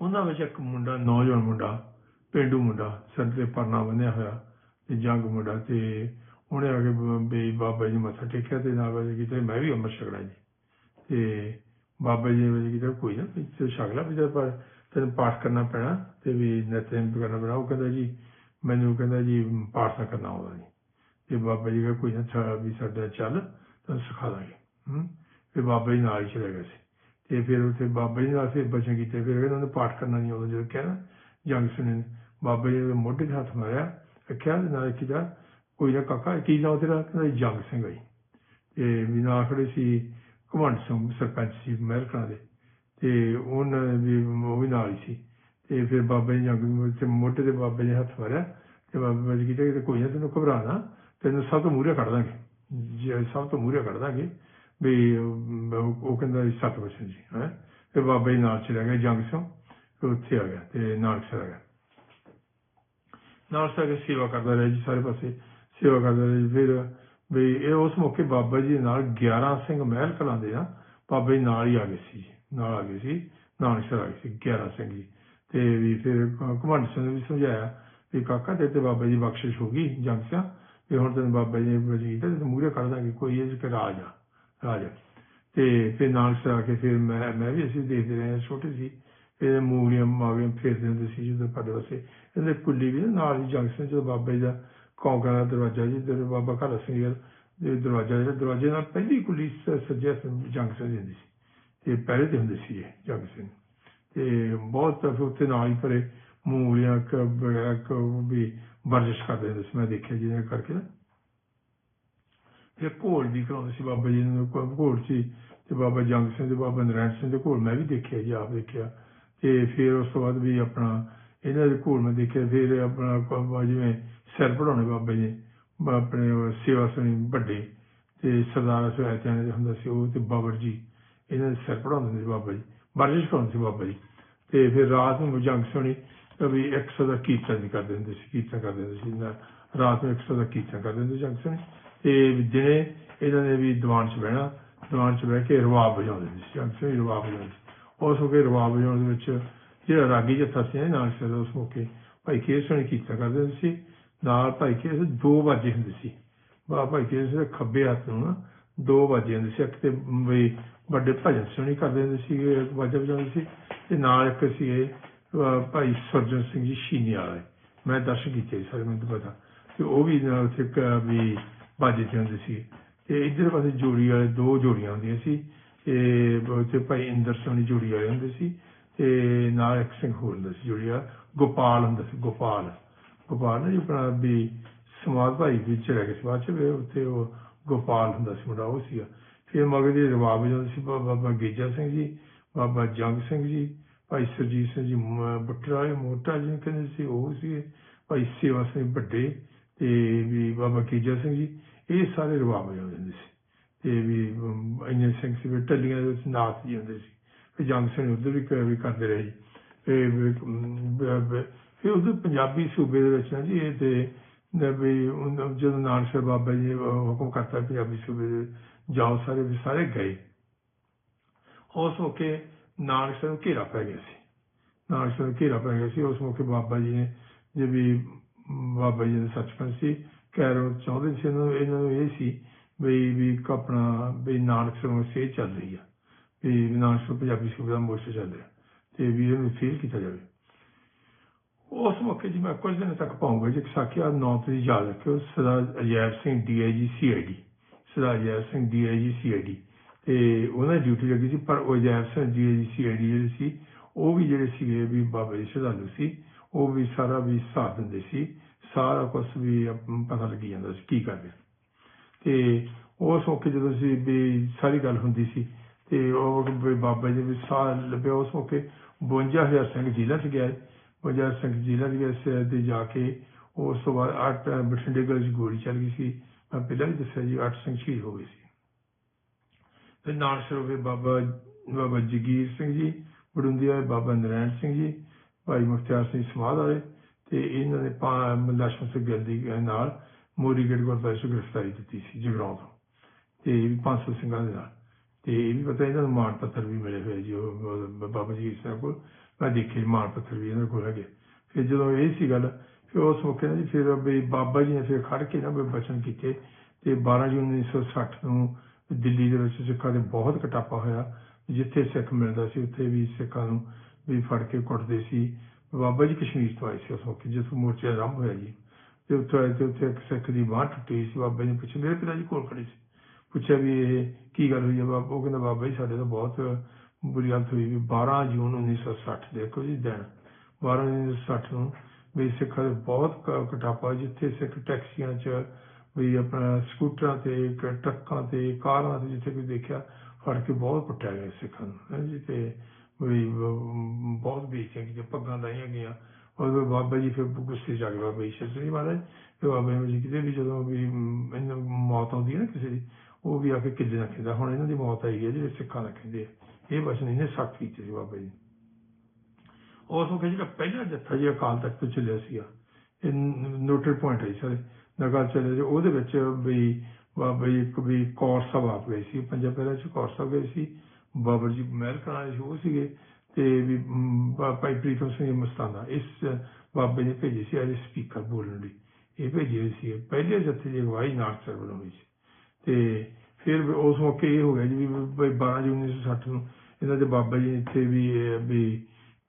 ਉਹਨਾਂ ਵਿੱਚ ਇੱਕ ਮੁੰਡਾ, ਨੌਜਵਾਨ ਮੁੰਡਾ, ਪਿੰਡੂ ਮੁੰਡਾ, ਸਿਰ ਤੇ ਪਰਨਾ ਬੰਨਿਆ ਹੋਇਆ ਤੇ ਜੰਗ ਮੁੰਡਾ ਤੇ ਉਹਨੇ ਆ ਕੇ ਬ- ਬਾਬਾ ਜੀ ਨੂੰ ਮੱਥਾ ਟੇਕਿਆ ਤੇ ਨਾਲ ਜੀ ਕਿਤੇ ਮੈਂ ਵੀ ਅੰਮ੍ਰਿਤ ਛਕਣਾ ਜੀ। ਤੇ ਬਾਬਾ ਜੀ ਨੇ ਵਜੇ ਕਿਤੇ ਕੋਈ ਨਾ ਵੀ ਤੂੰ ਛਕ ਲੈ ਵੀ ਪਰ ਤੈਨੂੰ ਪਾਠ ਕਰਨਾ ਪੈਣਾ ਤੇ ਵੀ ਨਿਤਨੇਮ ਕਰਨਾ ਪੈਣਾ ਉਹ ਕਹਿੰਦਾ ਜੀ, ਮੈਨੂੰ ਕਹਿੰਦਾ ਜੀ, ਪਾਠ ਤਾਂ ਕਰਨਾ ਆਉਂਦਾ ਨਹੀਂ ਤੇ ਬਾਬਾ ਜੀ ਕਹਿੰਦਾ ਕੋਈ ਨਾ, ਛਾ ਵੀ ਸਾਡਾ ਚੱਲ, ਤੈਨੂੰ ਸਿਖਾ ਦਾਂਗੇ। ਹੂੰ? ਤੇ ਬਾਬਾ ਜੀ ਨਾਲ ਹੀ ਚਲੇ ਗਏ ਸੀ। ਤੇ ਫਿਰ ਉੱਥੇ ਬਾਬਾ ਜੀ ਨਾਲ ਫਿਰ ਬਚਨ ਕੀਤੇ। ਫਿਰ ਇਹਨਾਂ ਨੇ ਪਾਠ ਕਰਨਾ ਨਹੀਂ ਆਉਂਦਾ ਜਦੋਂ ਕਿਹਾ ਨਾ, ਜੰਗ ਸੁਣੇ ਬਾਬਾ ਜੀ ਨੇ ਮੋਢੇ ਤੇ ਹੱਥ ਮਾਰਿਆ ਰੱਖਿਆ ਤੇ ਨਾਲ ਕਿਹਾ ਕੋਈ ਨਾ ਕਾਕਾ ਕੀ ਨਾਮ ਤੇਰਾ, ਕਹਿੰਦਾ ਜੰਗ ਸਿੰਘ ਆਈ ਤੇ ਵੀ ਨਾਲ ਖੜੇ ਸੀ ਘਮੰਡ ਸਿੰਘ, ਸਰਪੰਚ ਸੀ ਮਹਿਲ ਦੇ, ਤੇ ਉਹਨਾਂ ਨੇ ਵੀ ਉਹ ਵੀ ਨਾਲ ਹੀ ਸੀ। ਤੇ ਫਿਰ ਬਾਬਾ ਜੀ ਜੰਗ ਤੇ ਮੋਢੇ ਤੇ ਬਾਬਾ ਨੇ ਹੱਥ ਮਾਰਿਆ ਤੇ ਬਾਬਾ ਜੀ ਕਹਿੰਦੇ ਕੋਈ ਨਾ ਤੈਨੂੰ ਘਬਰਾ ਤੈਨੂੰ ਸਭ ਤੋਂ ਮੂਹਰੇ ਕੱਢ ਦਾਂਗੇ। ਜੇ ਸਭ ਤੋਂ ਮੂਹਰੇ ਕੱਢ ਦਾਂਗੇ, ਵੀ ਉਹ ਕਹਿੰਦਾ ਜੀ ਸੱਤ ਵਚਨ ਜੀ, ਹੈ। ਤੇ ਬਾਬਾ ਜੀ ਨਾਲ ਚਲਾ ਗਿਆ ਜੰਗ ਸਿੰਘ ਤੇ ਉੱਥੇ ਆ ਗਿਆ, ਤੇ ਨਾਨਕ ਚਲਾ ਗਿਆ। ਨਾਲ ਸਾਰੇ ਸੇਵਾ ਕਰਦਾ ਰਿਹਾ ਜੀ ਸਾਰੇ ਪਾਸੇ। ਸੇਵਾ ਕਰਦਾ ਰਿਹਾ ਜੀ, ਫਿਰ ਵੀ ਇਹ ਉਸ ਮੌਕੇ ਬਾਬਾ ਜੀ ਨਾਲ 11 ਸਿੰਘ ਮਹਿਲ ਕਲਾਂ ਦੇ ਆ। ਬਾਬਾ ਜੀ ਨਾਲ ਹੀ ਆ ਗਏ ਸੀ ਜੀ। ਨਾਲ ਆ ਗਏ ਸੀ ਨਾਨਕ ਆ ਗਏ ਸੀ 11 ਸਿੰਘ ਜੀ। ਤੇ ਵੀ ਫਿਰ ਘਮੰਡ ਸਿੰਘ ਨੇ ਵੀ ਸਮਝਾਇਆ ਵੀ ਕਾਕਾ ਤੇ ਤੇ ਬਾਬਾ ਜੀ ਬਖਸ਼ਿਸ਼ ਹੋ ਗਈ ਜੰਗਸਿਆ ਵੀ ਹੁਣ ਤੈਨੂੰ ਬਾਬਾ ਜੀ ਨੇ ਤੇ ਮੂਹਰੇ ਕਰ ਦਾਂਗੇ, ਕੋਈ ਇਹ ਕਿ ਰਾਜ ਆ, ਰਾਜ ਤੇ ਫਿਰ ਨਾਨਕ ਸਰ ਆ ਕੇ ਫਿਰ ਮੈਂ ਮੈਂ ਵੀ ਅਸੀਂ ਦੇਖਦੇ ਰਹੇ ਛੋਟੇ ਸੀ। ਫਿਰ ਮੂਲੀਆਂ, ਮਾਵੀਆਂ ਫੇਰਦੇ ਹੁੰਦੇ ਸੀ ਜਦੋਂ ਸਾਡੇ ਵਾਸਤੇ। ਇਹਦੇ ਕੁੱਲੀ ਵੀ ਨਾ ਨਾਲ ਹੀ ਜੰਕਸ਼ਨ ਜਦੋਂ ਬਾਬਾ ਜੀ ਦਾ ਕੌਂਕਾ ਦਾ ਦਰਵਾਜ਼ਾ ਜੀ ਤੇ ਬਾਬਾ ਘਰ ਸਿੰਘ ਦੇ ਦਰਵਾਜ਼ਾ ਜਿਹੜਾ ਦਰਵਾਜ਼ੇ ਨਾਲ ਪਹਿਲੀ ਕੁੱਲੀ ਸ- ਸੱਜੇ ਜੰਕਸ਼ਨ ਦੀ ਸੀ। ਤੇ ਪਹਿਲੇ ਤੇ ਹੁੰਦੇ ਸੀ ਇਹ ਜੰਗ ਸਿੰਘ ਤੇ ਬਹੁਤ ਫਿਰ ਉੱਥੇ ਨਾਲ ਹੀ ਭਰੇ ਮੂਲੀਆਂ ਕ ਵਗੈਰਾ ਵੀ ਵਰਜਿਸ਼ ਕਰਦੇ ਹੁੰਦੇ ਸੀ। ਮੈਂ ਦੇਖਿਆ ਜਿਹਦੇ ਕਰਕੇ ਨਾ। ਫਿਰ ਘੋਲ ਵੀ ਕਰਾਉਂਦੇ ਸੀ ਬਾਬਾ ਜੀ ਨੂੰ ਕੋ- ਘੋਲ ਸੀ ਤੇ ਬਾਬਾ ਜੰਗ ਸਿੰਘ ਤੇ ਬਾਬਾ ਨਰੈਣ ਸਿੰਘ ਦੇ ਘੋਲ। ਮੈਂ ਵੀ ਦੇਖਿਆ ਜੀ, ਆਪ ਦੇਖਿਆ। ਤੇ ਫਿਰ ਉਸ ਤੋਂ ਬਾਅਦ ਵੀ ਆਪਣਾ ਇਹਨਾਂ ਦੇ ਘੋਲ ਮੈਂ ਦੇਖਿਆ ਫਿਰ ਆਪਣਾ ਕ- ਜਿਵੇਂ ਸਿਰ ਪੜਾਉਣੇ ਬਾਬਾ ਜੀ ਨੇ, ਆਪਣੇ ਸੇਵਾ ਸੁਣੀ ਵੱਡੇ ਤੇ ਸਰਦਾਰ ਸੁਹੈਤਿਆਂ ਦੇ ਹੁੰਦਾ ਸੀ ਉਹ ਤੇ ਬਾਬਰ ਜੀ ਇਹਨਾਂ ਦੇ ਸਿਰ ਪੜਾਉਂਦੇ ਸੀ ਬਾਬਾ ਜੀ ਵਰਜਿਸ਼ ਕਰਾਉਂਦੇ ਸੀ ਬਾਬਾ ਜੀ। ਤੇ ਫਿਰ ਰਾਤ ਨੂੰ ਜੰਗ ਸੁਣੀ ਵੀ 100 ਦਾ ਕੀਰਤਨ ਵੀ ਕਰਦੇ ਹੁੰਦੇ ਸੀ ਕੀਰਤਨ ਕਰਦੇ ਹੁੰਦੇ ਸੀ ਰਾਤ ਨੂੰ 100 ਦਾ ਕੀਰਤਨ ਕਰਦੇ ਹੁੰਦੇ ਸੀ ਜੰਗ ਸੁਣੀ। ਤੇ ਦਿਨੇ ਇਹਨਾਂ ਨੇ ਵੀ ਦੀਵਾਨ 'ਚ ਬਹਿਣਾ ਦੀਵਾਨ 'ਚ ਬਹਿ ਕੇ ਰਵਾਬ ਵਜਾਉਂਦੇ ਸੀ ਜੰਗ ਸੁਣੀ ਰਵਾਬ ਵਜਾਉਂਦੇ ਸੀ। ਉਸ ਵੇਲੇ ਰਵਾਬ ਵਜਾਉਣ ਦੇ ਵਿੱਚ ਜਿਹੜਾ ਰਾਗੀ ਜੱਥਾ ਸੀ ਨਾਲ ਸਿਰ ਉਸ ਮੌਕੇ ਭਾਈ ਕੇਸ ਸੁਣੀ ਕੀਰਤਨ ਕਰਦੇ ਹੁੰਦੇ ਸੀ, ਨਾਲ ਭਾਈ ਕੇਸ ਦੋ ਵਾਜੇ ਹੁੰਦੇ ਸੀ। ਬਾ ਭਾਈ ਕੇਸ ਦੇ ਖੱਬੇ ਹੱਥ ਨੂੰ ਨਾ, ਦੋ ਵਾਜੇ ਹੁੰਦੇ ਸੀ, ਇੱਕ ਤੇ ਵੀ ਵੱਡੇ ਭਜਨ ਸੁਣੀ ਕਰਦੇ ਹੁੰਦੇ ਸੀ ਵਾਜਾ ਵਜਾਉਂਦੇ ਸੀ, ਤੇ ਨਾਲ ਇੱਕ ਸੀ ਭਾਈ ਸਰਜਨ ਸਿੰਘ ਜੀ ਸ਼ੀਨੀ ਵਾਲੇ। ਮੈਂ ਦਰਸ਼ਨ ਕੀਤੇ ਸੀ ਸਾਰੇ, ਮੈਨੂੰ ਪਤਾ। ਤੇ ਉਹ ਵੀ ਨਾਲ ਉੱਥੇ ਵੀ ਬਾਜੇ ਤੇ ਹੁੰਦੇ ਸੀ। ਤੇ ਇਧਰ ਪਾਸੇ ਜੋੜੀ ਵਾਲੇ ਦੋ ਜੋੜੀਆਂ ਹੁੰਦੀਆਂ ਸੀ, ਤੇ ਉੱਥੇ ਭਾਈ ਇੰਦਰ ਸੋਨੀ ਜੋੜੀ ਵਾਲੇ ਹੁੰਦੇ ਸੀ ਤੇ ਨਾਲ ਇੱਕ ਸਿੰਘ ਹੋਰ ਹੁੰਦਾ ਸੀ ਜੋੜੀ ਵਾਲਾ ਗੋਪਾਲ ਹੁੰਦਾ ਸੀ, ਗੋਪਾਲ। ਗੋਪਾਲ ਨੇ ਜੀ ਆਪਣਾ ਵੀ ਸਮਾਜ ਭਾਈ ਵੀ ਰਹਿ ਗਏ ਸੀ, ਬਾਅਦ ਚ ਵੀ ਉੱਥੇ ਉਹ ਗੋਪਾਲ ਹੁੰਦਾ ਸੀ, ਮੁੰਡਾ ਉਹ ਸੀਗਾ। ਫਿਰ ਮਗਰ ਦੇ ਰਵਾਬ ਜਾਂਦੇ ਸੀ, ਬਾਬਾ ਗੇਜਾ ਸਿੰਘ ਜੀ, ਬਾਬਾ ਜੰਗ ਸਿੰਘ ਜੀ, ਭਾਈ ਸਰਜੀਤ ਸਿੰਘ ਜੀ, ਮ- ਬੁੱਟਰਾ ਮੋਟਾ ਜੀ ਕਹਿੰਦੇ ਸੀ, ਉਹ ਸੀ ਭਾਈ ਸੇਵਾ ਸਿੰਘ ਵੱਡੇ ਤੇ ਵੀ ਬਾਬਾ ਗੇਜਾ ਸਿੰਘ ਜੀ, ਇਹ ਸਾਰੇ ਰਵਾਬ ਜਾਂਦੇ ਹੁੰਦੇ ਸੀ। ਤੇ ਵੀ ਇੰਨੇ ਸਿੰਘ ਸੀ ਵੀ ਟੱਲੀਆਂ ਦੇ ਵਿੱਚ ਨਾਥ ਜੀ ਹੁੰਦੇ ਸੀ। ਫਿਰ ਜੰਗ ਸਿੰਘ ਉਧਰ ਵੀ ਕ- ਵੀ ਕਰਦੇ ਰਹੇ ਜੀ। ਤੇ ਵੀ, ਅਮ, ਬ- ਬ- ਫਿਰ ਉਧਰ ਪੰਜਾਬੀ ਸੂਬੇ ਦੇ ਵਿੱਚ ਨਾ ਜੀ ਇਹ ਤੇ ਨੇ ਵੀ ਉਹਨਾਂ- ਜਦੋਂ ਨਾਨਕ ਸਾਹਿਬ ਬਾਬਾ ਜੀ ਨੇ ਹੁਕਮ ਕਰਤਾ ਪੰਜਾਬੀ ਸੂਬੇ ਦੇ ਜਾਓ ਸਾਰੇ ਵੀ ਸਾਰੇ ਗਏ। ਉਸ ਮੌਕੇ ਨਾਨਕ ਸਾਹਿਬ ਨੂੰ ਘੇਰਾ ਪੈ ਗਿਆ ਸੀ। ਨਾਨਕ ਸਾਹਿਬ ਨੂੰ ਘੇਰਾ ਪੈ ਗਿਆ ਸੀ। ਉਸ ਮੌਕੇ ਬਾਬਾ ਜੀ ਨੇ ਜੇ ਵੀ ਬਾਬਾ ਜੀ ਦੇ ਸੱਚਖੰਡ ਸੀ ਕਹਿਰੋ ਚਾਹੁੰਦੇ ਸੀ ਇਹਨਾਂ ਨੂੰ ਇਹਨਾਂ ਨੂੰ ਇਹ ਸੀ ਵੀ ਵੀ ਇੱਕ ਆਪਣਾ ਵੀ ਨਾਨਕ ਸਾਹਿਬ ਨੂੰ ਚੱਲ ਰਹੀ ਆ। ਵੀ ਨਾਨਕ ਪੰਜਾਬੀ ਸੂਬੇ ਦਾ ਮੋਰਚਾ ਚੱਲ ਰਿਹਾ ਤੇ ਵੀ ਇਹਨੂੰ ਫੇਲ ਕੀਤਾ ਜਾਵੇ। ਉਸ ਮੌਕੇ ਜੀ ਮੈਂ ਕੁਝ ਦਿਨ ਤੱਕ ਪਾਉਂਗਾ ਜੀ ਸਾਖਿਆ ਨੌ ਤਰੀਕ ਯਾਦ ਰੱਖਿਓ, Sardar Ajaib Singh DIG CID Sardar Ajaib Singh DIG CID ਤੇ ਉਹਨਾਂ ਦੀ ਡਿਊਟੀ ਲੱਗੀ ਸੀ, ਪਰ ਉਹ ਅਜੈਬ ਸਿੰਘ ਡੀਆਈਜੀ ਸੀਆਈਡੀ ਜਿਹੜੇ ਸੀ, ਉਹ ਵੀ ਜਿਹੜੇ ਸੀਗੇ ਵੀ ਬਾਬਾ ਜੀ ਸ਼ਰਧਾਲੂ ਸੀ, ਉਹ ਵੀ ਸਾਰਾ ਵੀ ਸਾਥ ਦਿੰਦੇ ਸੀ, ਸਾਰਾ ਕੁਝ ਵੀ ਪਤਾ ਲੱਗੀ ਜਾਂਦਾ ਸੀ, ਕੀ ਕਰਦੇ। ਤੇ ਉਸ ਮੌਕੇ ਜਦੋਂ ਸੀ ਵੀ ਸਾਰੀ ਗੱਲ ਹੁੰਦੀ ਸੀ ਤੇ ਉਹ ਵੀ ਬਾਬਾ ਜੀ ਵੀ ਸਾਹ ਲੱਭਿਆ ਉਸ ਮੌਕੇ। 52000 ਸਿੰਘ ਜੇਲ੍ਹਾਂ 'ਚ ਗਿਆ 52000 ਸਿੰਘ ਜੇਲ੍ਹਾਂ 'ਚ ਗਿਆ ਸੀ ਤੇ ਜਾ ਕੇ ਉਸ ਤੋਂ ਬਾਅਦ ਅੱਠ ਬਠਿੰਡੇ ਗਲ 'ਚ ਗੋਲੀ ਚੱਲ ਗਈ ਸੀ। ਮੈਂ ਪਹਿਲਾਂ ਵੀ ਦੱਸਿਆ ਜੀ, ਅੱਠ ਸਿੰਘ ਸ਼ਹੀਦ ਹੋ ਗਏ ਸੀ। ਤੇ ਨਾਲ ਹੋਏ ਬਾਬਾ ਬਾਬਾ ਜਗੀਰ ਸਿੰਘ ਜੀ ਬੜੁੰਦੀਆ ਬਾਬਾ ਨਰੈਣ ਸਿੰਘ ਜੀ, ਭਾਈ ਮੁਖਤਿਆਰ ਸਿੰਘ ਸਮਾਧ ਵਾਲੇ ਤੇ ਇਹਨਾਂ ਨੇ ਲక్ష్ਮਣ ਸਿੰਘ ਗਿੱਲ ਦੀ ਨਾਲ ਮੋਰੀ ਗੇਟ ਗੁਰਦੁਆਰੇ 'ਚ ਗ੍ਰਿਫਤਾਰੀ ਦਿੱਤੀ ਸੀ ਜਗਰਾਉਂ ਤੋਂ। ਤੇ ਇਹ ਵੀ 500 ਸਿੰਘਾਂ ਦੇ ਨਾਲ। ਤੇ ਇਹ ਵੀ ਪਤਾ ਇਹਨਾਂ ਨੂੰ ਮਾਣ ਪੱਤਰ ਵੀ ਮਿਲੇ ਹੋਏ ਜੀ, ਉਹ ਬਾਬਾ ਜੀ ਸਾਹਿਬ ਕੋਲ। ਮੈਂ ਦੇਖੇ ਮਾਣ ਪੱਤਰ ਵੀ ਇਹਨਾਂ ਕੋਲ ਹੈਗੇ। ਫਿਰ ਜਦੋਂ ਇਹ ਸੀ ਗੱਲ, ਫਿਰ ਉਸ ਮੌਕੇ ਨਾ ਜੀ ਫਿਰ ਬਈ ਬਾਬਾ ਜੀ ਨੇ ਫਿਰ ਖੜ ਕੇ ਨਾ ਬਈ ਬਚਨ ਕੀਤੇ ਤੇ 12 ਜੂਨ 1960 ਨੂੰ ਦਿੱਲੀ ਦੇ ਵਿੱਚ ਸਿੱਖਾਂ ਦੇ ਬਹੁਤ ਕਟਾਪਾ ਹੋਇਆ, ਜਿੱਥੇ ਸਿੱਖ ਮਿਲਦਾ ਸੀ, ਉੱਥੇ ਵੀ ਸਿੱਖਾਂ ਨੂੰ ਵੀ ਫੜ ਕੇ ਕੁੱਟਦੇ ਸੀ। ਬਾਬਾ ਜੀ ਕਸ਼ਮੀਰ ਤੋਂ ਆਏ ਸੀ ਉਸ ਮੌਕੇ ਜਿਸ ਮੋਰਚੇ ਆਰੰਭ ਹੋਇਆ ਜੀ। ਤੇ ਉੱਥੇ ਆਏ ਤੇ ਉੱਥੇ ਇੱਕ ਸਿੱਖ ਦੀ ਬਾਂਹ ਟੁੱਟੀ ਸੀ, ਬਾਬਾ ਜੀ ਨੇ ਪੁੱਛਿਆ ਮੇਰੇ ਪਿਤਾ ਜੀ ਕੋਲ ਖੜੇ ਸੀ। ਪੁੱਛਿਆ ਵੀ ਇਹ ਕੀ ਗੱਲ ਹੋਈ ਹੈ ਬਾਬਾ ਉਹ ਕਹਿੰਦਾ ਬਾਬਾ ਜੀ ਸਾਡੇ ਤਾਂ ਬਹੁਤ ਬੁਰੀ ਹਾਲਤ ਹੋਈ ਵੀ 12 ਜੂਨ 1960 ਦੇਖੋ ਜੀ ਦਿਨ 12 ਜੂਨ 1960 ਨੂੰ ਵੀ ਸਿੱਖਾਂ ਦੇ ਬਹੁਤ ਕਟਾਪਾ ਜਿੱਥੇ ਸਿੱਖ ਟੈਕਸੀਆਂ 'ਚ ਵੀ ਆਪਣਾ ਸਕੂਟਰਾਂ ਤੇ ਟਰੱਕਾਂ ਤੇ ਕਾਰਾਂ ਤੇ ਜਿੱਥੇ ਕੋਈ ਦੇਖਿਆ, ਫੜ ਕੇ ਬਹੁਤ ਪੁੱਟਿਆ ਗਿਆ ਸਿੱਖਾਂ ਨੂੰ, ਹੈਂ ਜੀ, ਤੇ ਵੀ ਬਹੁਤ ਬੇਇੱਜ਼ਤੀਆਂ ਕੀਤੀਆਂ ਪੱਗਾਂ ਲਾਈਆਂ ਗਈਆਂ। ਔਰ ਬਾਬਾ ਜੀ ਫਿਰ ਗੁੱਸੇ ਜਾ ਕੇ ਬਾਬਾ ਜੀ ਸ਼ਰਨੀ ਮਹਾਰਾਜ। ਤੇ ਬਾਬਾ ਜੀ ਕਿਤੇ ਵੀ ਜਦੋਂ ਵੀ ਮ, ਇਹਨਾਂ ਮੌਤ ਆਉਂਦੀ ਹੈ ਨਾ ਕਿਸੇ ਦੀ ਉਹ ਵੀ ਆ ਕੇ ਕਿੱਲੇ ਨਾਲ ਕਹਿੰਦਾ ਹੁਣ ਇਹਨਾਂ ਦੀ ਮੌਤ ਆਈ ਹੈ ਜਿਹੜੇ ਸਿੱਖਾਂ ਦਾ ਕਹਿੰਦੇ ਆ। ਇਹ ਬਚਨ ਇਹਨੇ ਸਖਤ ਕੀਤੇ ਸੀ ਬਾਬਾ ਜੀ। ਉਸ ਨੂੰ ਜਿਹੜਾ ਪਹਿਲਾ ਜੱਥਾ ਜੀ ਅਕਾਲ ਤਖਤ ਤੋਂ ਚੱਲਿਆ ਸੀਗਾ ਇਹ ਨੋਟਡ ਪੁਆਇੰਟ ਹੈ ਸਾਰੇ। ਨਗਰ ਚੱਲੇ ਸੀ ਉਹਦੇ ਵਿੱਚ ਵੀ ਬਾਬਾ ਜੀ ਇੱਕ ਵੀ ਕੌਰ ਸਾਹਿਬ ਆਪ ਗਏ ਸੀ। ਪੰਜਾਬ ਪਹਿਲਾਂ ਚ ਕੌਰ ਸਾਹਿਬ ਗਏ ਸੀ ਬਾਬਰ ਜੀ ਮਹਿਲ ਕਰਾਂ ਸ਼ੋਅ ਸੀਗੇ ਤੇ ਵੀ ਭਾਈ ਪ੍ਰੀਤਮ ਸਿੰਘ ਮਸਤਾਨਾ ਇਸ ਬਾਬੇ ਨੇ ਭੇਜੇ ਸੀ ਐਜ਼ ਸਪੀਕਰ ਬੋਲਣ ਲਈ। ਇਹ ਭੇਜੇ ਹੋਏ ਸੀ। ਪਹਿਲੇ ਜੱਥੇ ਦੀ ਅਗਵਾਈ ਨਾਨਕ ਸਰ ਵੱਲੋਂ ਹੋਈ ਸੀ। ਤੇ ਫਿਰ ਉਸ ਮੌਕੇ ਇਹ ਹੋ ਗਿਆ ਜੀ ਵੀ 12 ਜੂਨ 1960 ਨੂੰ ਇਹਨਾਂ ਦੇ ਬਾਬਾ ਜੀ ਨੇ ਇੱਥੇ ਵੀ ਵੀ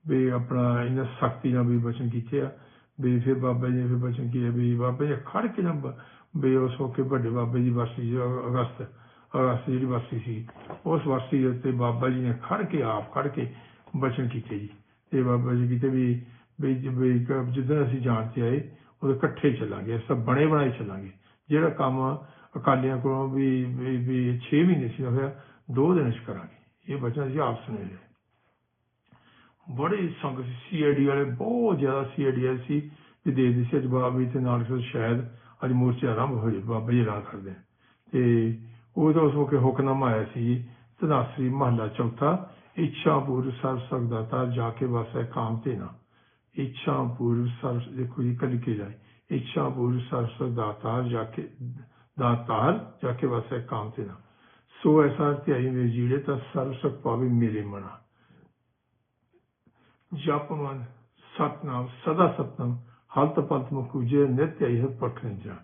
ਵੀ ਆਪਣਾ ਇਹਨਾਂ ਸਖਤੀ ਨਾਲ ਵੀ ਬਚਨ ਕੀਤੇ ਆ। ਵੀ ਫਿਰ ਬਾਬਾ ਜੀ ਨੇ ਫਿਰ ਬਚਨ ਕੀਤੇ ਵੀ ਬਾਬਾ ਜੀ ਖੜ ਕੇ ਨਾ ਬ- ਵੀ ਉਸ ਮੌਕੇ ਵੱਡੇ ਬਾਬੇ ਦੀ ਵਰਸੀ ਸੀ, ਅਗਸਤ ਅਗਸਤ ਜਿਹੜੀ ਵਰਸੀ ਸੀ ਉਸ ਵਰਸੀ ਦੇ ਉੱਤੇ ਬਾਬਾ ਜੀ ਨੇ ਖੜ ਕੇ ਆਪ ਖੜ ਕੇ ਬਚਨ ਕੀਤੇ ਜੀ। ਤੇ ਬਾਬਾ ਜੀ ਕਿਤੇ ਵੀ ਵੀ ਜ- ਵੀ ਅਸੀਂ ਜਾਣ ਤੇ ਆਏ ਉਹਦੇ ਇਕੱਠੇ ਚੱਲਾਂਗੇ, ਸਭ ਬਣੇ ਬਣਾਏ ਚੱਲਾਂਗੇ। ਜਿਹੜਾ ਕੰਮ ਅਕਾਲੀਆਂ ਕੋਲੋਂ ਵੀ ਵੀ ਵੀ 6 ਮਹੀਨੇ ਸੀ ਹੋਇਆ, ਦੋ ਦਿਨ ਚ ਕਰਾਂਗੇ। ਇਹ ਬਚਨ ਅਸੀਂ ਆਪ ਸੁਣੇ ਲਏ ਬੜੇ ਸੰਗਤ ਸੀਆਈਡੀ ਵਾਲੇ ਬਹੁਤ ਜ਼ਿਆਦਾ ਸੀਆਈਡੀ ਸੀ, ਵੀ ਦੇ ਦੇ ਸੀ। ਅੱਜ ਤੇ ਨਾਲ ਸ਼ਾਇਦ ਅੱਜ ਮੋਰਚੇ ਆਰੰਭ ਹੋਏ ਬਾਬਾ ਜੀ ਰਾਹ ਕਰਦੇ ਤੇ ਉਹ ਤਾਂ ਉਸ ਮੌਕੇ ਹੁਕਮਨਾਮਾ ਆਇਆ ਸੀ ਤਨਾਸਰੀ ਮਹੱਲਾ ਚੌਥਾ ਇੱਛਾ ਪੂਰ ਸਰਬ ਸਕਦਾਤਾ ਜਾ ਕੇ ਵਸੈ ਕਾਮ ਤੇ ਨਾ ਇੱਛਾ ਪੂਰ ਸਰਬ ਦੇਖੋ ਜੀ ਕਲ ਕੇ ਜਾਏ ਇੱਛਾ ਪੂਰ ਸਰਬ ਸਕਦਾਤਾ ਜਾ ਕੇ ਦਾਤਾਰ ਜਾ ਕੇ ਵਸੈ ਕਾਮ ਤੇ ਨਾ ਸੋ ਐਸਾ ਧਿਆਈ ਮੇਰੇ ਜੀੜੇ ਤਾਂ ਸਰਬ ਸਕ ਪਾਵੇ ਮੇਰੇ ਮਨਾ ਜਪ ਮਨ ਸਤਨਾਮ ਸਦਾ ਸਤਨਾਮ ਹਲਤ ਪਲਤ ਮੁਖੂਜੇ ਨਿਤਿ ਇਹ ਪਖ ਜਾ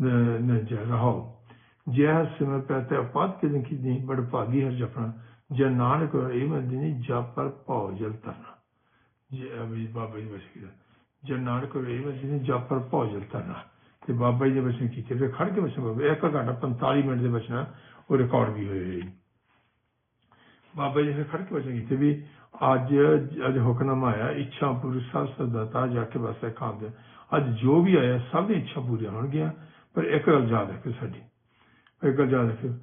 ਨ ਜਾ ਰਹਾਓ ਜੈ ਸਿਮਰ ਪਤੇ ਅਪਾਤ ਕੇ ਦਿਨ ਨਹੀਂ ਬੜ ਭਾਗੀ ਹਰ ਜਪਣਾ ਜੇ ਨਾਨਕ ਇਹ ਮੰਦੀ ਨਹੀਂ ਜਪ ਪਰ ਭਉ ਜਲ ਤਰਨਾ ਜੇ ਅਬੀ ਬਾਬਾ ਜੀ ਬਸ ਕੀਤਾ ਜੇ ਨਾਨਕ ਇਹ ਮੰਦੀ ਨਹੀਂ ਜਪ ਪਰ ਭਉ ਜਲ ਤਰਨਾ ਤੇ ਬਾਬਾ ਜੀ ਦੇ ਬਚਨ ਕੀਤੇ ਫਿਰ ਖੜ ਕੇ ਬਚਨ ਬਾਬਾ ਇੱਕ ਘੰਟਾ 45 ਮਿੰਟ ਦੇ ਬਚਨ ਉਹ ਰਿਕਾਰਡ ਵੀ ਹੋਏ ਹੋਏ ਨੇ। ਬਾਬਾ ਜੀ ਨੇ ਖੜ ਕੇ ਬਚਨ ਕੀਤੇ ਵੀ ਅੱਜ ਅੱਜ ਹੁਕਮਨਾਮਾ ਆਇਆ ਇੱਛਾ ਪੂਰੀ ਸਭ ਸਦਾਤਾ ਜਾ ਕੇ ਬਸੇ ਕਾਮ ਦੇ ਅੱਜ ਜੋ ਵੀ ਆਇਆ ਸਭ ਦੀ ਇੱਛਾ ਪੂਰੀਆਂ ਹੋਣਗੀਆਂ ਪਰ ਇੱਕ ਗੱਲ ਯਾਦ ਰੱਖੋ ਸਾਡੀ ਇੱਕ ਗੱਲ ਯਾਦ ਰੱਖੋ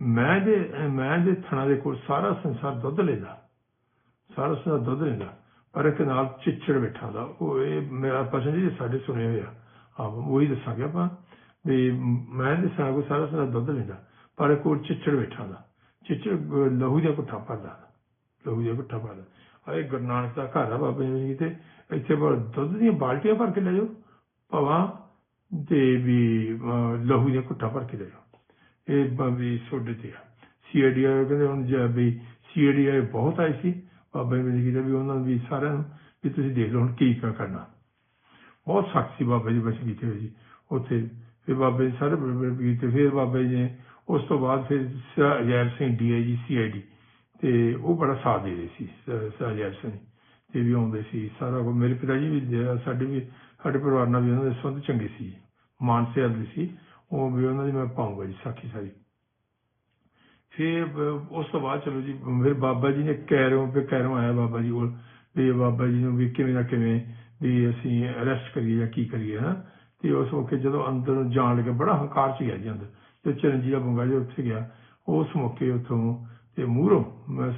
ਮੈਂ ਦੇ ਮੈਂ ਦੇ ਥਣਾ ਦੇ ਕੋਲ ਸਾਰਾ ਸੰਸਾਰ ਦੁੱਧ ਲੈਂਦਾ ਸਾਰਾ ਸੰਸਾਰ ਦੁੱਧ ਲੈਂਦਾ ਪਰ ਇੱਕ ਨਾਲ ਚਿੱਚੜ ਬੈਠਾ ਦਾ, ਉਹ ਇਹ ਮੇਰਾ ਪਸੰਦ ਜੀ ਸਾਡੇ ਸੁਣੇ ਹੋਏ ਆ, ਆਪ ਉਹੀ ਦੱਸਾਂਗੇ ਆਪਾਂ ਵੀ ਮੈਂ ਦੇ ਸਾਰਾ ਸਾਰਾ ਦੁੱਧ ਲੈਂਦਾ, ਪਰ ਕੋਲ ਚਿੱਚੜ ਬੈਠਾ ਦਾ, ਚਿੱਚੜ ਲਹੂ ਦਾ ਪੁੱਠਾ ਭਰਦਾ ਲਹੂ ਦਾ ਪੁੱਠਾ ਭਰਦਾ ਆਏ ਗੁਰੂ ਨਾਨਕ ਦਾ ਘਰ ਆ ਬਾਬਾ ਜੀ ਤੇ ਇੱਥੇ ਪਰ ਦੁੱਧ ਦੀਆਂ ਬਾਲਟੀਆਂ ਭਰ ਕੇ ਲੈ ਜਾਓ, ਭਵਾ ਤੇ ਵੀ ਲਹੂ ਦੀਆਂ ਘੁੱਟਾਂ ਭਰ ਕੇ ਲੈ ਜਾਓ। ਇਹ ਬ- ਵੀ ਸੋਡੇ ਤੇ ਆ। ਸੀਆਈਡੀ ਵਾਲੇ ਕਹਿੰਦੇ ਹੁਣ ਜੇ ਵੀ ਸੀਆਈਡੀ ਵਾਲੇ ਬਹੁਤ ਆਏ ਸੀ ਬਾਬਾ ਜੀ ਨੇ ਕਿਹਾ ਵੀ ਉਹਨਾਂ ਨੂੰ ਵੀ ਸਾਰਿਆਂ ਨੂੰ ਵੀ ਤੁਸੀਂ ਦੇਖ ਲਓ ਹੁਣ ਕੀ ਕਰਨਾ। ਬਹੁਤ ਸਖਤ ਸੀ ਬਾਬਾ ਜੀ ਬਚਨ ਕੀਤੇ ਜੀ ਉੱਥੇ। ਫਿਰ ਬਾਬਾ ਜੀ ਸਾਰੇ ਬੜੇ ਬੜੇ ਕੀਤੇ। ਫਿਰ ਬਾਬਾ ਜੀ ਨੇ ਉਸ ਤੋਂ ਬਾਅਦ ਫਿਰ ਅਜੈਬ ਸਿੰਘ ਡੀਆਈਜੀ ਸੀਆਈਡੀ ਤੇ ਉਹ ਬੜਾ ਸਾਥ ਦੇ ਰਹੇ ਸੀ ਅਜੈਬ ਸਿੰਘ ਤੇ ਵੀ ਆਉਂਦੇ ਸੀ, ਸਾਰਾ ਕੁਝ ਮੇਰੇ ਪਿਤਾ ਜੀ ਵੀ ਸਾਡੇ ਵੀ, ਸਾਡੇ ਪਰਿਵਾਰ ਨਾਲ ਵੀ ਉਹਨਾਂ ਦੇ ਸੰਬੰਧ ਚੰਗੇ ਸੀ। ਮਾਨਸੇ ਵਾਲੇ ਸੀ। ਉਹ ਵੀ ਉਹਨਾਂ ਦੀ ਮੈਂ ਪਾਉਂਗਾ ਜੀ, ਸਾਖੀ ਸਾਰੀ। ਫਿਰ ਉਸ ਤੋਂ ਬਾਅਦ ਚਲੋ ਜੀ, ਫਿਰ ਬਾਬਾ ਜੀ ਨੇ ਕੈਰੋਂ ਤੇ ਕੈਰੋਂ ਆਇਆ ਬਾਬਾ ਜੀ ਕੋਲ, ਵੀ ਬਾਬਾ ਜੀ ਨੂੰ ਵੀ ਕਿਵੇਂ ਨਾ ਕਿਵੇਂ ਵੀ ਅਸੀਂ ਅਰੈਸਟ ਕਰੀਏ ਜਾਂ ਕੀ ਕਰੀਏ ਨਾ ਤੇ ਉਸ ਮੌਕੇ ਜਦੋਂ ਅੰਦਰ ਨੂੰ ਜਾਣ ਲੱਗੇ, ਬੜਾ ਹੰਕਾਰ ਚ ਗਿਆ ਜੀ ਅੰਦਰ। ਤੇ ਚਰਨਜੀਤ ਬੰਗਾ ਜੀ ਉੱਥੇ ਗਿਆ, ਉਸ ਮੌਕੇ ਉੱਥੋਂ ਤੇ ਮੂਹਰੋਂ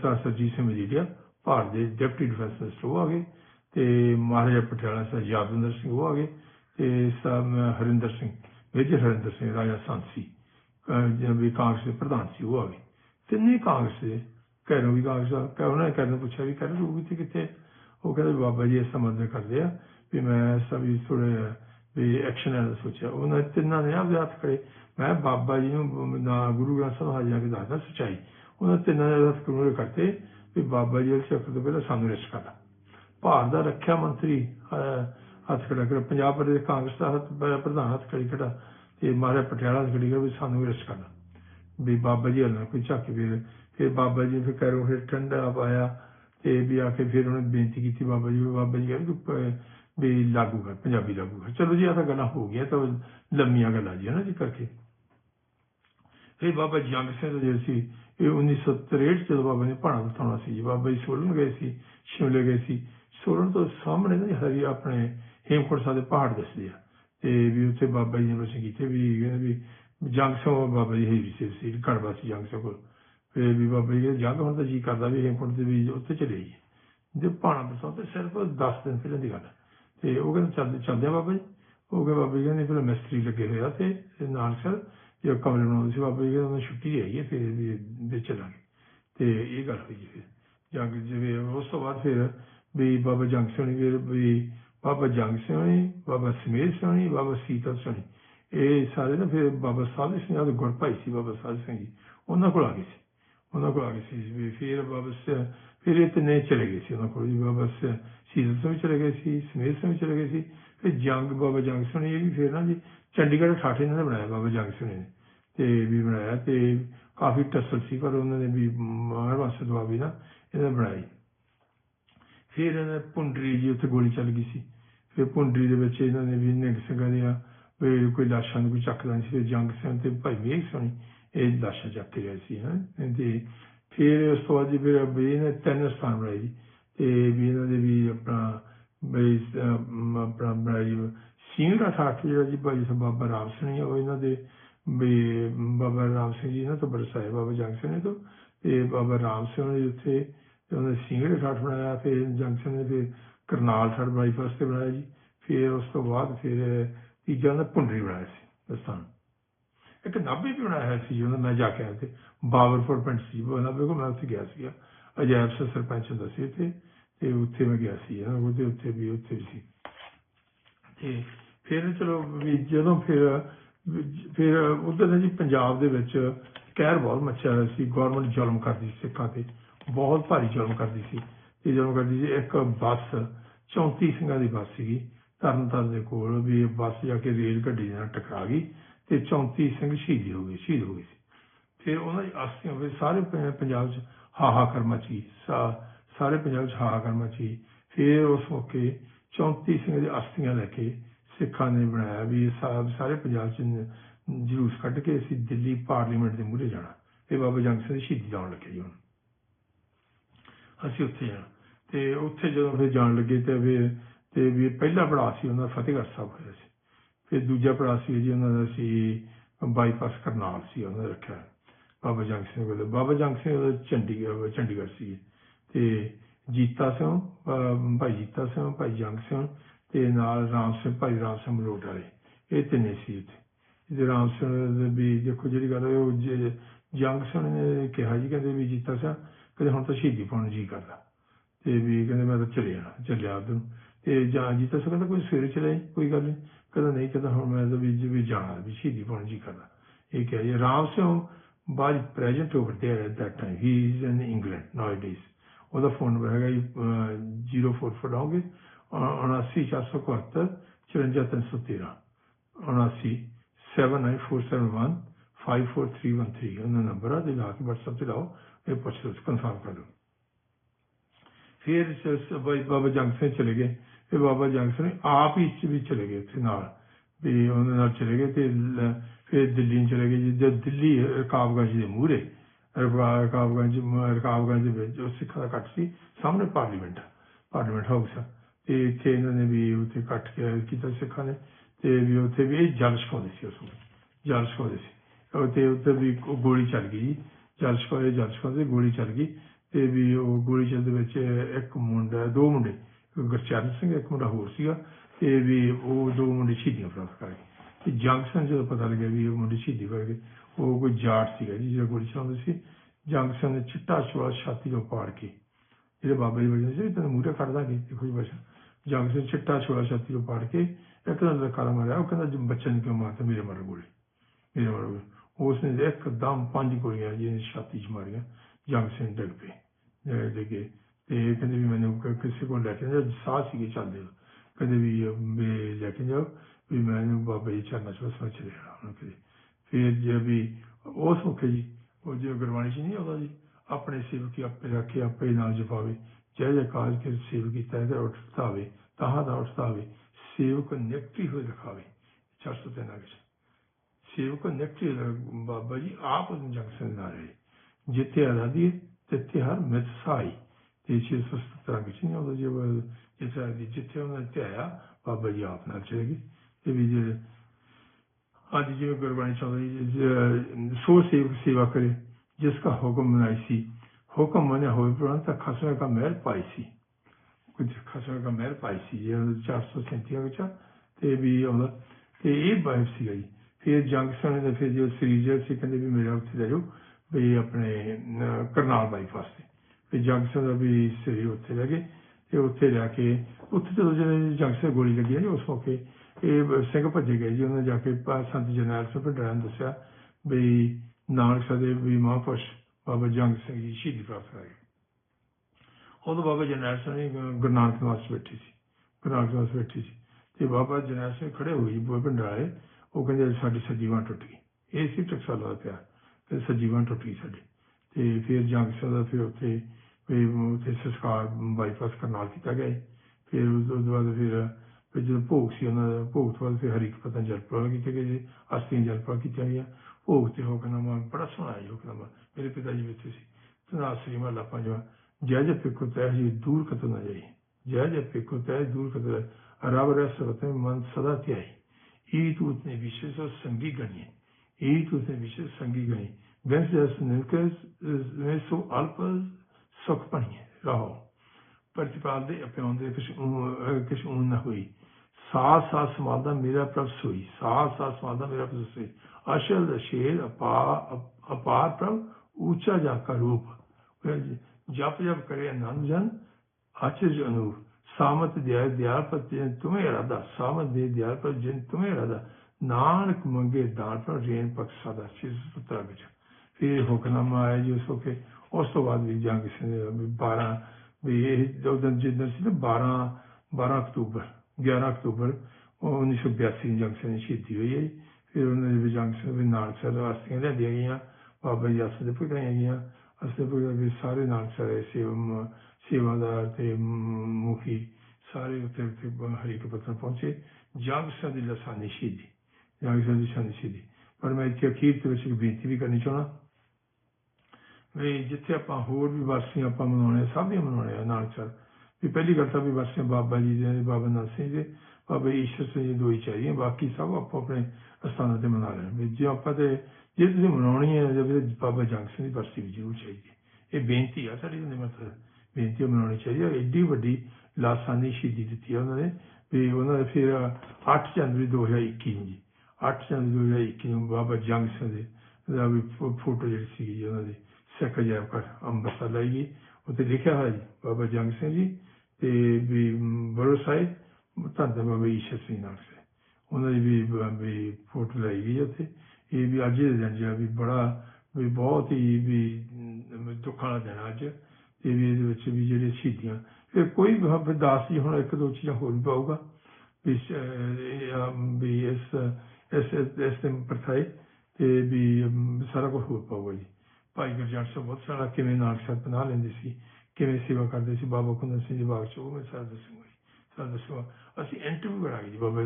ਸਰ, ਸਰਜੀਤ ਸਿੰਘ ਮਜੀਠੀਆ ਭਾਰਤ ਦੇ ਡਿਪਟੀ ਡਿਫੈਂਸ ਮਿਨਿਸਟਰ ਉਹ ਆ ਗਏ, ਤੇ ਮਹਾਰਾਜਾ ਪਟਿਆਲਾ ਸਰ ਯਾਦਵਿੰਦਰ ਸਿੰਘ ਉਹ ਆ ਗਏ, ਤੇ ਸਰ ਹਰਿੰਦਰ ਸਿੰਘ, ਮੇਜਰ ਹਰਿੰਦਰ ਸਿੰਘ, ਰਾਜਾ ਸਾਂਸੀ ਅਹ ਜਿਹੜੇ ਕਾਂਗਰਸ ਦੇ ਪ੍ਰਧਾਨ ਸੀ, ਉਹ ਆ ਗਏ। ਤਿੰਨੇ ਕਾਂਗਰਸ ਦੇ ਕਹਿਰੋਂ ਵੀ ਕਾਂਗਰਸ ਦਾ ਕਹਿ ਉਹਨਾਂ ਨੇ ਕਹਿਣ ਪੁੱਛਿਆ ਵੀ ਕਹਿ ਤੂੰ ਕਿੱਥੇ ਕਿੱਥੇ? ਉਹ ਕਹਿੰਦਾ ਵੀ ਬਾਬਾ ਜੀ ਇਸ ਸੰਬੰਧ ਕਰਦੇ ਆ ਵੀ ਮੈਂ ਸਭੀ ਥੋੜੇ ਵੀ ਐਕਸ਼ਨ ਲੈਣ ਸੋਚਿਆ। ਉਹਨਾਂ ਨੇ ਤਿੰਨਾਂ ਨੇ ਆਪਦੇ ਹੱਥ ਖੜੇ ਮੈਂ ਬਾਬਾ ਜੀ ਨੂੰ ਨਾ ਗੁਰੂ ਗ੍ਰੰਥ ਸਾਹਿਬ ਹਾਜ਼ਰ ਕੇ ਦੱਸਦਾ ਸੱਚਾਈ। ਉਹਨਾਂ ਤਿੰਨਾਂ ਨੇ ਹੱਥ ਖੜੇ ਕਰਤੇ ਵੀ ਬਾਬਾ ਜੀ ਦੇ ਸਿੱਖ ਤੋਂ ਪਹਿਲਾਂ ਸਾਨੂੰ ਰਿਸਕ ਕਰਨਾ। ਭਾਰਤ ਦਾ ਰੱਖਿਆ ਮੰਤਰੀ ਹੱਥ ਖੜਾ ਕਰ ਪੰਜਾਬ ਪ੍ਰਦੇਸ਼ ਕਾਂਗਰਸ ਦਾ ਪ੍ਰਧਾਨ ਹੱਥ ਖੜੀ ਖੜਾ। ਤੇ ਮਹਾਰਾਜ ਪਟਿਆਲਾ ਹੱਥ ਖੜੀ ਕਰ ਵੀ ਸਾਨੂੰ ਰਿਸਕ ਕਰਨਾ। ਵੀ ਬਾਬਾ ਜੀ ਹਲਣਾ ਕੋਈ ਝਾਕੀ ਫਿਰ ਫਿਰ ਬਾਬਾ ਜੀ ਫਿਰ ਕਰੋ ਫਿਰ ਠੰਡਾ ਪਾਇਆ ਤੇ ਵੀ ਆ ਕੇ ਫਿਰ ਉਹਨੇ ਬੇਨਤੀ ਕੀਤੀ ਬਾਬਾ ਜੀ ਨੂੰ। ਬਾਬਾ ਜੀ ਕਹਿੰਦੇ ਵੀ ਲਾਗੂ ਕਰ, ਪੰਜਾਬੀ ਲਾਗੂ ਕਰ। ਚਲੋ ਜੀ ਆ ਤਾਂ ਗੱਲਾਂ ਹੋ ਗਈਆਂ ਤਾਂ ਲੰਮੀਆਂ ਗੱਲਾਂ ਜੀ, ਹਨਾ ਜੀ, ਕਰਕੇ। ਫਿਰ ਬਾਬਾ ਜੰਗ ਸਿੰਘ ਜਿਹੜੇ ਸੀ, ਇਹ 1963 ਜਦੋਂ ਬਾਬਾ ਨੇ ਭਾਣਾ ਬਤਾਉਣਾ ਸੀ ਜੀ, ਬਾਬਾ ਜੀ ਸੋਲਨ ਗਏ ਸੀ, ਸ਼ਿਮਲੇ ਗਏ ਸੀ। ਸੋਲਨ ਤੋਂ ਸਾਹਮਣੇ ਨਾ ਹਰੀ ਆਪਣੇ ਹੇਮਕੁੰਟ ਸਾਹਿਬ ਦੇ ਪਹਾੜ ਦਿਸਦੇ ਆ। ਤੇ ਵੀ ਉੱਥੇ ਬਾਬਾ ਜੀ ਨੇ ਰੋਸ਼ਨ ਕੀਤੇ ਵੀ ਕਹਿੰਦੇ ਵੀ ਜੰਗ ਸਿੰਘ ਬਾਬਾ ਜੀ ਹੈ ਸੀ ਸੀ ਕੜਵਾ ਸੀ ਜੰਗ ਸਿੰਘ ਕੋਲ। ਫਿਰ ਵੀ ਬਾਬਾ ਜੀ ਕਹਿੰਦੇ ਜੰਗ ਹੁਣ ਤਾਂ ਜੀ ਕਰਦਾ ਵੀ ਹੇਮਕੁੰਟ ਦੇ ਵੀ ਉੱਥੇ ਚਲੇ ਜੀ। ਜੇ ਭਾਣਾ ਬਤਾਉ ਤੇ ਸਿਰਫ 10 ਦਿਨ ਪਹਿਲਾਂ ਦੀ ਗੱਲ ਤੇ ਉਹ ਕਹਿੰਦੇ ਚੱਲਦੇ ਚੱਲਦੇ ਆ ਬਾਬਾ ਜੀ। ਉਹ ਕਹਿੰਦੇ ਬਾਬਾ ਜੀ ਕਹਿੰਦੇ ਫਿਰ ਮਿਸਤਰੀ ਲੱਗੇ ਹੋਇਆ ਤੇ ਨਾਲ ਸਰ ਜੋ ਕਮਰੇ ਬਣਾਉਂਦੇ ਸੀ ਬਾਬਾ ਜੀ ਕਹਿੰਦੇ ਉਹਨਾਂ ਛੁੱਟੀ ਆਈ ਹੈ, ਫਿਰ ਵੀ ਦੇ ਚੱਲਾਂਗੇ। ਤੇ ਇਹ ਗੱਲ ਹੋਈ ਫਿਰ। ਜੰਗ ਜਿਵੇਂ ਉਸ ਤੋਂ ਬਾਅਦ ਫਿਰ ਵੀ ਬਾਬਾ ਜੰਗ ਸਿੰਘ ਫਿਰ ਵੀ ਬਾਬਾ ਜੰਗ ਸਿੰਘ ਬਾਬਾ ਸਮੇਰ ਸਿੰਘ ਬਾਬਾ ਸੀਤਾ ਸਿੰਘ ਇਹ ਸਾਰੇ ਨਾ ਫਿਰ ਬਾਬਾ ਸਾਹਿਬ ਸਿੰਘ ਦੇ ਗੁਰਭਾਈ ਸੀ ਬਾਬਾ ਸਾਹਿਬ ਸਿੰਘ ਜੀ, ਉਹਨਾਂ ਕੋਲ ਆ ਗਏ ਸੀ, ਉਹਨਾਂ ਕੋਲ ਆ ਗਏ ਸੀ ਵੀ ਫਿਰ ਬਾਬਾ ਸ- ਫਿਰ ਇਹ ਤਿੰਨੇ ਚਲੇ ਗਏ ਸੀ ਉਹਨਾਂ ਕੋਲ ਜੀ, ਬਾਬਾ ਸ- ਸੀਤਲ ਸਿੰਘ ਚਲੇ ਗਏ ਸੀ ਸਮੇਤ ਸਿੰਘ ਚਲੇ ਗਏ ਸੀ, ਫਿਰ ਜੰਗ, ਬਾਬਾ ਜੰਗ ਸਿੰਘ ਇਹ ਵੀ ਫਿਰ ਨਾ ਜੀ ਚੰਡੀਗੜ੍ਹ ਠਾਠੇ ਇਹਨਾਂ ਨੇ ਬਣਾਇਆ ਬਾਬਾ ਜੰਗ ਸਿੰਘ ਨੇ, ਤੇ ਵੀ ਬਣਾਇਆ ਤੇ ਕਾਫੀ ਟਸਲ ਸੀ, ਪਰ ਉਹਨਾਂ ਨੇ ਵੀ ਮਾਰ ਵਾਸਤੇ ਦਵਾ ਵੀ ਨਾ ਇਹਨਾਂ ਨੇ ਬਣਾਈ। ਫਿਰ ਇਹਨਾਂ ਨੇ ਪੁੰਡਰੀ ਜੀ ਉੱਥੇ ਗੋਲੀ ਚੱਲ ਗਈ ਸੀ, ਫਿਰ ਪੁੰਡਰੀ ਦੇ ਵਿੱਚ ਇਹਨਾਂ ਨੇ ਵੀ ਨਿਹੰਗ ਸਿੰਘਾਂ ਦੀਆਂ ਵੀ ਕੋਈ ਲਾਸ਼ਾਂ ਨੂੰ ਕੋਈ ਚੱਕਦਾ ਨਹੀਂ ਸੀ ਜੰਗ ਸਿੰਘ ਤੇ ਭਾਈ ਮੇਘ ਸਿੰਘ ਇਹ ਲਾਸ਼ਾਂ ਚੱਕ ਕੇ ਗਏ ਸੀ ਹਾਂ। ਤੇ ਫਿਰ ਉਸ ਤੋਂ ਬਾਅਦ ਫਿਰ ਵੀ ਇਹਨੇ ਤਿੰਨ ਸਥਾਨ ਬਣਾਏ ਜੀ। ਤੇ ਵੀ ਇਹਨਾਂ ਦੇ ਵੀ ਆਪਣਾ ਬਈ ਅਮ, ਆਪਣਾ ਬਣਾਇਆ ਜੀ ਠਾਠ ਜਿਹੜਾ ਜੀ ਭਾਈ ਸਾਹਿਬ ਬਾਬਾ ਰਾਮ ਸਿੰਘ ਉਹ ਇਹਨਾਂ ਦੇ ਵੀ ਬਾਬਾ ਰਾਮ ਸਿੰਘ ਜੀ ਇਹਨਾਂ ਤੋਂ ਸਾਹਿਬ ਬਾਬਾ ਜੰਗ ਸਿੰਘ ਨੇ ਤੋਂ। ਤੇ ਬਾਬਾ ਰਾਮ ਸਿੰਘ ਨੇ ਉੱਥੇ ਉਹਨੇ ਸਿੰਘ ਦਾ ਠਾਠ ਬਣਾਇਆ ਫਿਰ ਜੰਗ ਸਿੰਘ ਨੇ ਫਿਰ ਕਰਨਾਲ ਠਾਠ ਬਾਈਪਾਸ ਤੇ ਬਣਾਇਆ ਜੀ। ਫਿਰ ਉਸ ਤੋਂ ਬਾਅਦ ਫਿਰ ਤੀਜਾ ਨੇ ਪੁੰਡਰੀ ਬਣਾਇਆ ਸੀ ਸਥਾਨ ਇੱਕ ਨਾਭੇ ਵੀ ਬਣਾਇਆ ਸੀ ਉਹਨਾਂ ਮੈਂ ਜਾ ਕੇ ਆਇਆ ਤੇ ਬਾਬਰਪੁਰ ਪਿੰਡ ਸੀ। ਉਹ ਨਾਭੇ ਮੈਂ ਉੱਥੇ ਗਿਆ ਸੀਗਾ। ਅਜਾਇਬ ਸੇ ਸਰਪੰਚ ਹੁੰਦਾ ਸੀ ਉੱਥੇ ਤੇ ਉੱਥੇ ਮੈਂ ਗਿਆ ਸੀ। ਉਹਦੇ ਉੱਥੇ ਵੀ, ਉੱਥੇ ਸੀ। ਤੇ ਫਿਰ ਚਲੋ ਵੀ ਜਦੋਂ ਫਿਰ ਫਿਰ ਉਧਰ ਜੀ ਪੰਜਾਬ ਦੇ ਵਿੱਚ ਕਹਿਰ ਬਹੁਤ ਮੱਚਿਆ ਹੋਇਆ ਸੀ। ਗਵਰਨਮੈਂਟ ਜ਼ੁਲਮ ਕਰਦੀ ਸੀ ਸਿੱਖਾਂ ਤੇ। ਬਹੁਤ ਭਾਰੀ ਜ਼ੁਲਮ ਕਰਦੀ ਸੀ। ਤੇ ਜ਼ੁਲਮ ਕਰਦੀ ਸੀ ਇੱਕ ਬੱਸ 34 ਸਿੰਘਾਂ ਦੀ ਬੱਸ ਸੀਗੀ। ਤਰਨਤਾਰਨ ਦੇ ਕੋਲ ਵੀ ਬੱਸ ਜਾ ਕੇ ਰੇਲ ਗੱਡੀ ਨਾਲ ਟਕਰਾ ਗਈ ਤੇ 34 ਸਿੰਘ ਸ਼ਹੀਦ ਹੋ ਗਏ, ਸ਼ਹੀਦ ਹੋ ਗਏ ਸੀ। ਤੇ ਉਹਨਾਂ ਦੀ ਅਸਥੀਆਂ ਵੀ ਸਾਰੇ ਪੰਜਾਬ 'ਚ ਹਾਹਾਕਾਰ ਮਚੀ ਸਾ- ਸਾਰੇ ਪੰਜਾਬ 'ਚ ਹਾਹਾਕਾਰ ਮਚੀ ਫਿਰ ਉਸ ਮੌਕੇ 34 ਸਿੰਘ ਦੇ ਅਸਥੀਆਂ ਲੈ ਕੇ ਸਿੱਖਾਂ ਨੇ ਬਣਾਇਆ ਵੀ ਸਾਰੇ ਪੰਜਾਬ 'ਚ ਜਲੂਸ ਕੱਢ ਕੇ ਅਸੀਂ ਦਿੱਲੀ ਪਾਰਲੀਮੈਂਟ ਦੇ ਮੂਹਰੇ ਜਾਣਾ। ਤੇ ਬਾਬਾ ਜੰਗ ਸਿੰਘ ਦੀ ਸ਼ਹੀਦੀ ਲਾਉਣ ਲੱਗੇ ਜੀ ਹੁਣ। ਅਸੀਂ ਉੱਥੇ ਜਾਣਾ। ਤੇ ਉੱਥੇ ਜਦੋਂ ਫਿਰ ਜਾਣ ਲੱਗੇ ਤੇ ਫਿਰ ਤੇ ਵੀ ਪਹਿਲਾ ਪੜਾਅ ਸੀ ਉਹਨਾਂ ਦਾ ਫਤਿਹਗੜ੍ਹ ਸਾਹਿਬ ਹੋਇਆ ਸੀ। ਫਿਰ ਦੂਜਾ ਪੜਾਅ ਸੀ ਜੀ ਉਹਨਾਂ ਦਾ ਸੀ ਬਾਈਪਾਸ ਕਰਨਾਲ ਸੀ ਉਹਨਾਂ ਦਾ ਰੱਖਿਆ ਬਾਬਾ ਜੰਗ ਸਿੰਘ ਕੋਲ ਬਾਬਾ ਜੰਗ ਸਿੰਘ ਉਹਦਾ ਚੰਡੀਗੜ੍ਹ ਚੰਡੀਗੜ੍ਹ ਸੀ ਤੇ ਜੀਤਾ ਸਿੰਘ ਭਾਈ ਜੀਤਾ ਸਿੰਘ, ਭਾਈ ਜੰਗ ਸਿੰਘ ਤੇ ਨਾਲ ਰਾਮ ਸਿੰਘ, ਭਾਈ ਰਾਮ ਸਿੰਘ ਮਲੋਟ ਵਾਲੇ। ਇਹ ਤਿੰਨੇ ਸੀ ਇੱਥੇ। ਇਹਦੇ ਰਾਮ ਸਿੰਘ ਦੇ ਵੀ ਦੇਖੋ ਜਿਹੜੀ ਗੱਲ ਉਹ ਜੰਗ ਸਿੰਘ ਨੇ ਕਿਹਾ ਜੀ, ਕਹਿੰਦੇ ਵੀ ਜੀਤਾ ਸਿੰਘ ਕਹਿੰਦੇ ਹੁਣ ਤਾਂ ਸ਼ਹੀਦੀ ਪਾਉਣ ਨੂੰ ਜੀ ਕਰਦਾ। ਤੇ ਵੀ ਕਹਿੰਦੇ ਮੈਂ ਤਾਂ ਚਲੇ ਜਾਣਾ ਚੱਲਿਆ ਉਧਰ। ਨੂੰ। ਤੇ ਜਾਂ ਜੀਤਾ ਸਿੰਘ ਕਹਿੰਦਾ ਕੋਈ ਸਵੇਰੇ ਚਲੇ ਜਾਈਂ, ਕੋਈ ਗੱਲ ਨਹੀਂ ਕਹਿੰਦਾ ਨਹੀਂ ਕਹਿੰਦਾ ਹੁਣ ਮੈਂ ਤਾਂ ਵੀ ਵੀ ਜਾਣਾ ਵੀ ਸ਼ਹੀਦੀ ਪਾਉਣ ਨੂੰ ਜੀ ਕਰਦਾ ਇਹ ਕਿਹਾ ਜੀ Ram Singh was present over there at that time he is in england nowadays ਉਹਦਾ ਫੋਨ ਨੰਬਰ ਹੈਗਾ ਜੀ ਅਹ, 04 ਫੜਾਓਗੇ 79471 54313 79 79471 54313 ਉਹਨਾਂ ਨੰਬਰ ਆ ਤੇ ਲਾ ਕੇ WhatsApp ਤੇ ਲਾਓ ਇਹ ਪੁੱਛ ਲਓ ਕਨਫਰਮ ਕਰ ਲਓ ਫਿਰ ਸ- ਸ- ਬਾਈ ਬਾਬਾ ਜੰਗ ਸਿੰਘ ਚਲੇ ਗਏ ਫਿਰ ਬਾਬਾ ਜੰਗ ਸਿੰਘ ਆਪ ਹੀ ਵੀ ਚਲੇ ਗਏ ਉੱਥੇ ਨਾਲ। ਵੀ ਉਹਨਾਂ ਨਾਲ ਚਲੇ ਗਏ ਤੇ ਫਿਰ ਦਿੱਲੀ ਨੂੰ ਚਲੇ ਗਏ ਜੀ ਜਦ ਦਿੱਲੀ ਰਕਾਬਗੰਜ ਦੇ ਮੂਹਰੇ। ਰਕਾ- ਰਕਾਬਗੰਜ ਰਕਾਬਗੰਜ ਵਿੱਚ ਉਹ ਸਿੱਖਾਂ ਦਾ ਇਕੱਠ ਸੀ ਸਾਹਮਣੇ ਪਾਰਲੀਮੈਂਟ ਆ, ਪਾਰਲੀਮੈਂਟ ਹਾਊਸ ਆ। ਤੇ ਇੱਥੇ ਇਹਨਾਂ ਨੇ ਵੀ ਉੱਥੇ ਇਕੱਠ ਕੇ ਕੀਤਾ ਸਿੱਖਾਂ ਨੇ। ਤੇ ਵੀ ਉੱਥੇ ਵੀ ਇਹ ਜਲ ਛਕਾਉਂਦੇ ਸੀ ਉਸ ਵੇਲੇ ਜਲ ਛਕਾਉਂਦੇ ਸੀ। ਉੱਥੇ ਉੱਥੇ ਵੀ ਗੋਲੀ ਚੱਲ ਗਈ ਜੀ ਜਲ ਛਕਾਉਂਦੇ ਜਲ ਛਕਾਉਂਦੇ ਗੋਲੀ ਚੱਲ ਗਈ। ਤੇ ਵੀ ਉਹ ਗੋਲੀ ਚੱਲ ਦੇ ਵਿੱਚ ਇੱਕ ਮੁੰਡਾ ਦੋ ਮੁੰਡੇ ਗੁਰਚਰਨ ਸਿੰਘ, ਇੱਕ ਮੁੰਡਾ ਹੋਰ ਸੀਗਾ ਤੇ ਵੀ ਉਹ ਦੋ ਮੁੰਡੇ ਸ਼ਹੀਦੀਆਂ ਪ੍ਰਾਪਤ ਕਰ ਗਏ। ਤੇ ਜੰਗ ਸਿੰਘ ਜਦੋਂ ਪਤਾ ਲੱਗਿਆ ਵੀ ਇਹ ਮੁੰਡੇ ਸ਼ਹੀਦੀ ਕਰ ਗਏ, ਉਹ ਕੋਈ ਜਾਟ ਸੀਗਾ ਜੀ, ਜਿਹੜਾ ਗੋਲੀ ਚਲਾਉਂਦਾ ਸੀ। ਜੰਗ ਸਿੰਘ ਨੇ ਚਿੱਟਾ ਚੋਲਾ ਛਾਤੀ ਤੋਂ ਪਾੜ ਕੇ, ਜਿਹੜੇ ਬਾਬਾ ਜੀ ਵਜੇ ਸੀ ਤੈਨੂੰ ਮੂਹਰੇ ਕੱਢ ਦਾਂਗੇ, ਦੇਖੋ ਜੀ ਬਸ। ਜੰਗ ਸਿੰਘ ਚਿੱਟਾ ਚੋਲਾ ਛਾਤੀ ਤੋਂ ਪਾੜ ਕੇ, ਇੱਕ ਨਾਲ ਲਕਾਰਾ ਮਾਰਿਆ, ਉਹ ਕਹਿੰਦਾ ਜੀ ਬੱਚੇ ਨੂੰ ਕਿਉਂ ਮਾਰਤਾ, ਮੇਰੇ ਮਰ ਗੋਲੀ, ਮੇਰੇ ਮਰ ਗੋਲੀ। ਉਸ ਨੇ ਇੱਕਦਮ ਪੰਜ ਗੋਲੀਆਂ ਜੀ ਛਾਤੀ 'ਚ ਮਾਰੀਆਂ ਜੰਗ ਸਿੰਘ ਡਿੱਗ ਪਏ। ਜਿਹੜੇ ਡਿੱਗੇ ਤੇ ਕਹਿੰਦੇ ਵੀ ਮੈਨੂੰ ਕ- ਕਿਸੇ ਕੋਲ ਲੈ ਕੇ ਜਾਓ ਸਾਹ ਸੀਗੇ ਚੱਲਦੇ ਕਹਿੰਦੇ ਵੀ ਅਹ, ਵੀ ਲੈ ਕੇ ਜਾਓ ਵੀ ਮੈਂ ਇਹਨੂੰ ਬਾਬਾ ਜੀ ਚਰਨਾਂ 'ਚ ਵਸਣਾ ਚਲੇ ਜਾਣਾ ਉਹਨਾਂ ਕਹਿੰਦੇ ਫਿਰ ਜੇ ਵੀ ਉਹ ਮੌਕੇ ਜੀ ਉਹ ਜੇ ਗੁਰਬਾਣੀ 'ਚ ਨਹੀਂ ਆਉਂਦਾ ਜੀ ਆਪਣੇ ਸੇਵਕੀ ਆਪੇ ਰੱਖੇ ਆਪੇ ਨਾਲ ਜਪਾਵੇ। ਜੈ ਜੈ ਕਾਜ ਕੇ ਸੇਵਕੀ ਤੈ ਤੇ ਉੱਠਦਾ ਹੋਵੇ ਤਾਹਾਂ ਦਾ ਉੱਠਦਾ ਹੋਵੇ ਸੇਵਕ ਨਿਕਟੀ ਹੋਏ ਰਖਾਵੇ। 403 ਵਿੱਚ ਸੇਵਕ ਨਿਕਟੀ ਬਾਬਾ ਜੀ ਆਪ ਜੰਗ ਸਿੰਘ ਨਾਲ ਰਹੇ। ਜਿੱਥੇ ਆਜ਼ਾਦੀ ਹੈ ਤਿੱਥੇ ਹਰ ਮਿਤ ਸਾਈ ਛੇ ਸੌ ਸਤਾਰਾਂ ਵਿੱਚ ਨਹੀਂ ਆਉਂਦਾ ਜੇ ਜਿੱਥੇ ਆਜ਼ਾਦੀ ਜਿੱਥੇ ਉਹਨਾਂ ਨੇ ਧਿਆਇਆ ਬਾਬਾ ਜੀ ਆਪ ਨਾਲ ਚਲੇ ਗਏ ਤੇ ਵੀ ਜੇ ਅੱਜ ਜਿਵੇਂ ਗੁਰਬਾਣੀ ਚਾਹੁੰਦੀ ਸੋ ਸੇਵਕ ਸੇਵਾ ਕਰੇ ਜਿਸ ਦਾ ਹੁਕਮ ਮਨਾਈ ਸੀ ਹੁਕਮ ਮੰਨਿਆ ਹੋਵੇ ਪਰ ਤਾਂ ਖਸਮੇ ਦਾ ਮਹਿਲ ਪਾਈ ਸੀ ਕੁਝ ਖਸਮੇ ਦਾ ਮਹਿਲ ਪਾਈ ਸੀ ਜੇ 437 ਵਿੱਚ ਤੇ ਵੀ ਆਉਂਦਾ ਤੇ ਇਹ ਬਾਈਫ ਸੀ ਜੀ ਫਿਰ ਜੰਗ ਸਮੇਂ ਦੇ ਫਿਰ ਜੋ ਸਰੀਜਰ ਸੀ ਕਹਿੰਦੇ ਵੀ ਮੇਰਾ ਉੱਥੇ ਲੈ ਜਾਓ ਵੀ ਆਪਣੇ ਕਰਨਾਲ ਬਾਈਪਾਸ ਤੇ ਤੇ ਜੰਗ ਸਮੇਂ ਦਾ ਵੀ ਸਰੀ ਉੱਥੇ ਲੈ ਗਏ ਤੇ ਉੱਥੇ ਜਾ ਕੇ ਉੱਥੇ ਜਦੋਂ ਜਿਹੜੇ ਜੰਗ ਸੇ ਗੋਲੀ ਲੱਗੀ ਹੈ ਉਸ ਮੌਕੇ ਇਹ ਸਿੰਘ ਭੱਜੇ ਗਏ ਜੀ, ਉਹਨਾਂ ਜਾ ਕੇ ਸੰਤ ਜਰਨੈਲ ਸਿੰਘ ਭੱਡਰਾਂ ਨੂੰ ਦੱਸਿਆ ਵੀ ਨਾਨਕ ਸਾਹਿਬ ਦੇ ਵੀ ਮਹਾਂਪੁਰਸ਼ ਬਾਬਾ ਜੰਗ ਸਿੰਘ ਜੀ ਸ਼ਹੀਦੀ ਪ੍ਰਾਪਤ ਕਰ ਉਦੋਂ ਬਾਬਾ ਜਰਨੈਲ ਸਿੰਘ ਜੀ ਗੁਰੂ ਨਾਨਕ ਨਿਵਾਸ ਬੈਠੀ ਸੀ, ਗੁਰੂ ਨਾਨਕ ਨਿਵਾਸ ਬੈਠੀ ਸੀ ਤੇ ਬਾਬਾ ਜਰਨੈਲ ਸਿੰਘ ਖੜੇ ਹੋਏ ਜੀ ਬੂਹੇ ਭੰਡਾਰੇ, ਉਹ ਕਹਿੰਦੇ ਸਾਡੀ ਸੱਜੀ ਟੁੱਟ ਗਈ। ਇਹ ਸੀ ਟਕਸਾਲਾ ਦਾ ਪਿਆ ਤੇ ਸੱਜੀ ਟੁੱਟ ਗਈ ਸਾਡੀ। ਤੇ ਫਿਰ ਜੰਗ ਸਿੰਘ ਦਾ ਫਿਰ ਉੱਥੇ ਵੀ ਉੱਥੇ ਸੰਸਕਾਰ ਬਾਈਪਾਸ ਕਰਨਾਲ ਕੀਤਾ ਗਿਆ ਜੀ। ਫਿਰ ਉਸ ਤੋਂ ਬਾਅਦ ਫਿਰ ਫਿਰ ਜਦੋਂ ਭੋਗ ਸੀ ਉਹਨਾਂ ਦਾ, ਭੋਗ ਤੋਂ ਬਾਅਦ ਫਿਰ ਹਰੀਕ ਪਤਨ ਜਲਪਾ ਕੀਤੇ ਗਏ ਜੀ ਅਸਤੀਆਂ ਜਲਪਾ ਕੀਤੀਆਂ ਗਿਆ। ਭੋਗ ਤੇ ਹੁਕਮਨਾਮਾ ਬੜਾ ਸੋਹਣਾ ਹੈ ਹੁਕਮਨਾਮਾ ਮੇਰੇ ਪਿਤਾ ਜੀ ਵਿੱਚ ਸੀ। ਤਨਾਸਰੀ ਮਹਲਾ ਪੰਜਵਾਂ। ਜੈ ਜੈ ਪਿਕੋ ਤੈ ਜੀ ਦੂਰ ਕਤ ਨਾ ਜਾਈ। ਜੈ ਜੈ ਪਿਕੋ ਤੈ ਦੂਰ ਕਤ ਰਬ ਰਸ ਰਤੇ ਮਨ ਸਦਾ ਧਿਆਈ। ਈ ਤੂੰ ਉਤਨੇ ਵਿਸ਼ੇਸ਼ ਸੰਗੀ ਗਣੀ ਈ ਤੂੰ ਉਤਨੇ ਵਿਸ਼ੇਸ਼ ਸੰਗੀ ਗਣੀ ਵੈਸ ਜਸ ਨਿਕਸ ਨੇ ਸੋ ਅਲਪ ਸੁਖ ਪਣੀਏ ਰਹੋ। ਪ੍ਰਤਿਪਾਲ ਦੇ ਅਪਿਆਉਂ ਦੇ ਕਿਛ ਊਂ- ਕਿਛ ਊਂ ਨਾ ਹੋਈ। ਸਾਥ ਸਾਥ ਸਮਾਦਾ ਮੇਰਾ ਪ੍ਰਭ ਸੋਈ। ਸਾਥ ਸਾਥ ਸਮਾਦਾ ਮੇਰਾ ਪ੍ਰਭ ਸੋਈ। ਅਸ਼ਲ ਦਾ ਸ਼ੇਰ ਅਪਾਰ ਅਪਾਰ ਪ੍ਰਭ, ਉੱਚਾ ਜਾ ਕਾ ਰੂਪ। ਫਿਰ ਜਪ ਜਪ ਕਰੇ ਆਨੰਦ ਜਨ, ਆਚਰਜ ਅਨੂਪ। ਸਾਮਤ ਦਿਆ ਦਿਆਲ ਪਰ ਜਿਨ ਤੁਮੇ ਇਰਾਦਾ। ਸਾਮਤ ਦੇ ਦਿਆਲ ਪਰ ਜਿਨ ਤੁਮੇ ਇਰਾਦਾ। ਨਾਨਕ ਮੰਗੇ ਦਾਨ ਪਰ ਰੇਨ ਪਕ ਸਦਾ। ਚੀਜ਼ ਪੁੱਤਰਾ ਵਿੱਚ ਫਿਰ ਹੁਕਨਾਮਾ ਆਇਆ ਜੀ ਉਸ ਵਕਤ ਉਸ ਤੋਂ ਬਾਅਦ ਵੀ ਜੰਗ ਸਿੰਘ ਵੀ 12 ਵੀ ਇਹ ਜੋ ਦਿਨ ਜਿੱਦਣ ਸੀ ਨਾ 12 12 ਅਕਤੂਬਰ 11 ਅਕਤੂਬਰ, ਉਹ 1982 ਨੂੰ ਜੰਗ ਸਿੰਘ ਦੀ ਸ਼ਹੀਦੀ ਹੋਈ ਹੈ ਜੀ। ਫਿਰ ਉਹਨਾਂ ਦੇ ਵੀ ਜੰਗ ਸਿੰਘ ਦੇ ਨਾਲ ਸਰ ਵਾਸਤੀਆਂ ਲਿਆਂਦੀਆਂ ਗਈਆਂ, ਬਾਬਾ ਜੀ ਅਸਲ ਦੇ ਭਗਤਾਈਆਂ ਗਈਆਂ। ਅਸਲ ਭਗਤਾਂ ਵੀ ਸਾਰੇ ਨਾਲ ਸਾਰੇ ਸੇਵਾ ਸੇਵਾਦਾਰ ਤੇ ਮੁਖੀ ਸਾਰੇ ਉੱਤੇ ਉੱਤੇ ਹਰੀਕ ਪੱਤਰ ਪਹੁੰਚੇ। ਜੰਗ ਸਿੰਘ ਦੀ ਲਸਾਨੀ ਸ਼ਹੀਦੀ, ਜੰਗ ਸਿੰਘ ਦੀ ਲਸਾਨੀ ਸ਼ਹੀਦੀ। ਪਰ ਮੈਂ ਇੱਥੇ ਅਖੀਰ ਦੇ ਵਿੱਚ ਇੱਕ ਬੇਨਤੀ ਵੀ ਕਰਨੀ ਚਾਹੁੰਦਾ। ਵੀ ਜਿੱਥੇ ਆਪਾਂ ਹੋਰ ਵੀ ਵਰਸੀਆਂ ਆਪਾਂ ਮਨਾਉਣੇ ਸਭ ਦੀਆਂ ਮਨਾਉਣੇ ਆ ਨਾਲ ਚੱਲ। ਵੀ ਪਹਿਲੀ ਗੱਲ ਤਾਂ ਵੀ ਵਰਸੀਆਂ ਬਾਬਾ ਜੀ ਦੀਆਂ ਤੇ ਬਾਬਾ ਨਾਨਕ ਸਿੰਘ ਜੀ ਬਾਬਾ ਈਸ਼ਵਰ ਸਿੰਘ ਜੀ ਦੋ ਹੀ ਚਾਹੀਦੀਆਂ ਬਾਕੀ ਸਭ ਆਪੋ ਆਪਣੇ ਅਸਥਾਨਾਂ ਤੇ ਮਨਾ ਲੈਣ ਵੀ ਜੇ ਆਪਾਂ ਤੇ, ਜੇ ਤੁਸੀਂ ਮਨਾਉਣੀ ਹੈ, ਜਾਂ ਬਾਬਾ ਜੰਗ ਸਿੰਘ ਦੀ ਵਰਸੀ ਵੀ ਜ਼ਰੂਰ ਚਾਹੀਦੀ ਹੈ। ਇਹ ਬੇਨਤੀ ਆ ਸਾਡੀ ਉਹਦੇ ਮਤਲਬ ਬੇਨਤੀ ਮਨਾਉਣੀ ਚਾਹੀਦੀ ਹੈ ਐਡੀ ਵੱਡੀ ਲਾਸਾਨੀ ਸ਼ਹੀਦੀ ਦਿੱਤੀ ਆ ਉਹਨਾਂ ਨੇ। ਵੀ ਉਹਨਾਂ ਦੇ ਫਿਰ 8 ਜਨਵਰੀ 2021 ਨੂੰ ਜੀ 8 ਜਨਵਰੀ 2021 ਨੂੰ ਬਾਬਾ ਜੰਗ ਸਿੰਘ ਦੇ, ਦਾ ਵੀ ਫੋਟੋ ਜਿਹੜੀ ਸੀ ਜੀ ਉਹਨਾਂ ਦੀ ਸਿੱਖ ਅਜਾਇਬ ਘਰ ਅੰਮ੍ਰਿਤਸਰ ਲਾਈ ਗਈ। ਉੱਥੇ ਲਿਖਿਆ ਹੋਇਆ ਜੀ ਬਾਬਾ ਜੰਗ ਸਿੰਘ ਜੀ ਤੇ ਵੀ ਬੜੋ ਸਾਹਿਬ ਧੰਨ ਬਾਬਾ ਈਸ਼ਰ ਸਿੰਘ ਨਾਲ ਸੇ ਉਹਨਾਂ ਦੀ ਵੀ ਵੀ ਫੋਟੋ ਲਾਈ ਗਈ ਉੱਥੇ। ਇਹ ਵੀ ਅੱਜ ਦੇ ਦਿਨ ਜਿਹੜਾ ਵੀ ਬੜਾ ਵੀ ਬਹੁਤ ਹੀ ਵੀ ਅਮ, ਦੁੱਖ ਵਾਲਾ ਦਿਨ ਅੱਜ। ਤੇ ਵੀ ਇਹਦੇ ਵਿੱਚ ਵੀ ਜਿਹੜੇ ਸ਼ਹੀਦੀਆਂ ਫਿਰ ਕੋਈ ਵੀ ਜੀ ਹੁਣ ਇੱਕ ਦੋ ਚੀਜ਼ਾਂ ਹੋਰ ਵੀ ਪਾਊਗਾ। ਵੀ ਇਸ ਇਸ ਇਸ ਤੇ ਪਰਥਾਈ ਤੇ ਵੀ ਸਾਰਾ ਕੁਝ ਹੋਰ ਪਾਊਗਾ ਜੀ। ਭਾਈ ਗੁਰਜੰਟ ਸਿੰਘ ਬਹੁਤ ਕਿਵੇਂ ਨਾਲ ਸਾਹਿਬ ਬਣਾ ਲੈਂਦੇ ਸੀ ਕਿਵੇਂ ਸੇਵਾ ਕਰਦੇ ਸੀ ਬਾਬਾ ਕੁੰਦਨ ਸਿੰਘ ਜੀ ਬਾਗ ਚ ਮੈਂ ਸਾਰਾ ਦੱਸੂਗਾ ਜੀ ਸਾਰਾ ਦੱਸੂਗਾ। ਅਸੀਂ ਇੰਟਰਵਿਊ ਕਰਾਂਗੇ ਜੀ ਬਾਬਾ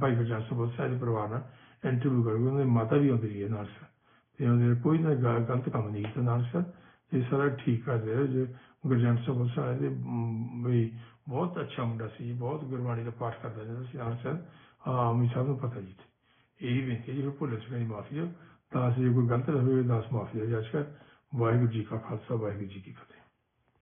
ਭਾਈ ਗੁਰਜੰਟ ਸਿੰਘ ਬਹੁਤ ਸਾਰੇ ਪਰਿਵਾਰ ਨਾਲ ਇੰਟਰਵਿਊ ਕਰਾਂਗੇ ਉਹਨਾਂ ਦੀ ਮਾਤਾ ਵੀ ਆਉਂਦੀ ਰਹੀ ਹੈ ਨਾਲ ਸਾਹਿਬ ਤੇ ਉਹਦੇ ਕੋਈ ਨਾ ਗਲਤ ਕੰਮ ਨਹੀਂ ਕੀਤਾ ਨਾਨਕ ਸਾਹਿਬ ਇਹ ਸਾਰਾ ਠੀਕ ਕਰ ਰਿਹਾ ਜੇ ਗੁਰਜੰਟ ਸਿੰਘ ਬਹੁਤ ਸਾਰੇ ਦੇ ਵੀ ਬਹੁਤ ਅੱਛਾ ਮੁੰਡਾ ਸੀ ਜੀ, ਬਹੁਤ ਗੁਰਬਾਣੀ ਦਾ ਪਾਠ ਕਰਦਾ ਜਾਂਦਾ ਸੀ ਨਾਨਕ ਸਾਹਿਬ ਹਾਂ ਅਮੀ ਸਾਹਿਬ ਨੂੰ ਪਤਾ ਜੀ ਇਹੀ ਬੇਨਤੀ ਜੀ ਫਿਰ ਭੁੱਲ ਚੁੱਕੇ ਮਾਫੀ ਤਾਂ ਦਾਸ ਕੋਈ ਗਲਤ ਹੋਵੇ, ਦਾਸ ਮਾਫੀ ਦਿਓ ਜੱਜ ਕਰ ਵਾਹਿਗੁਰੂ ਜੀ ਕਾ ਖਾਲਸਾ, ਵਾਹਿਗੁਰੂ ਜੀ ਕੀ ਫਤਿਹ।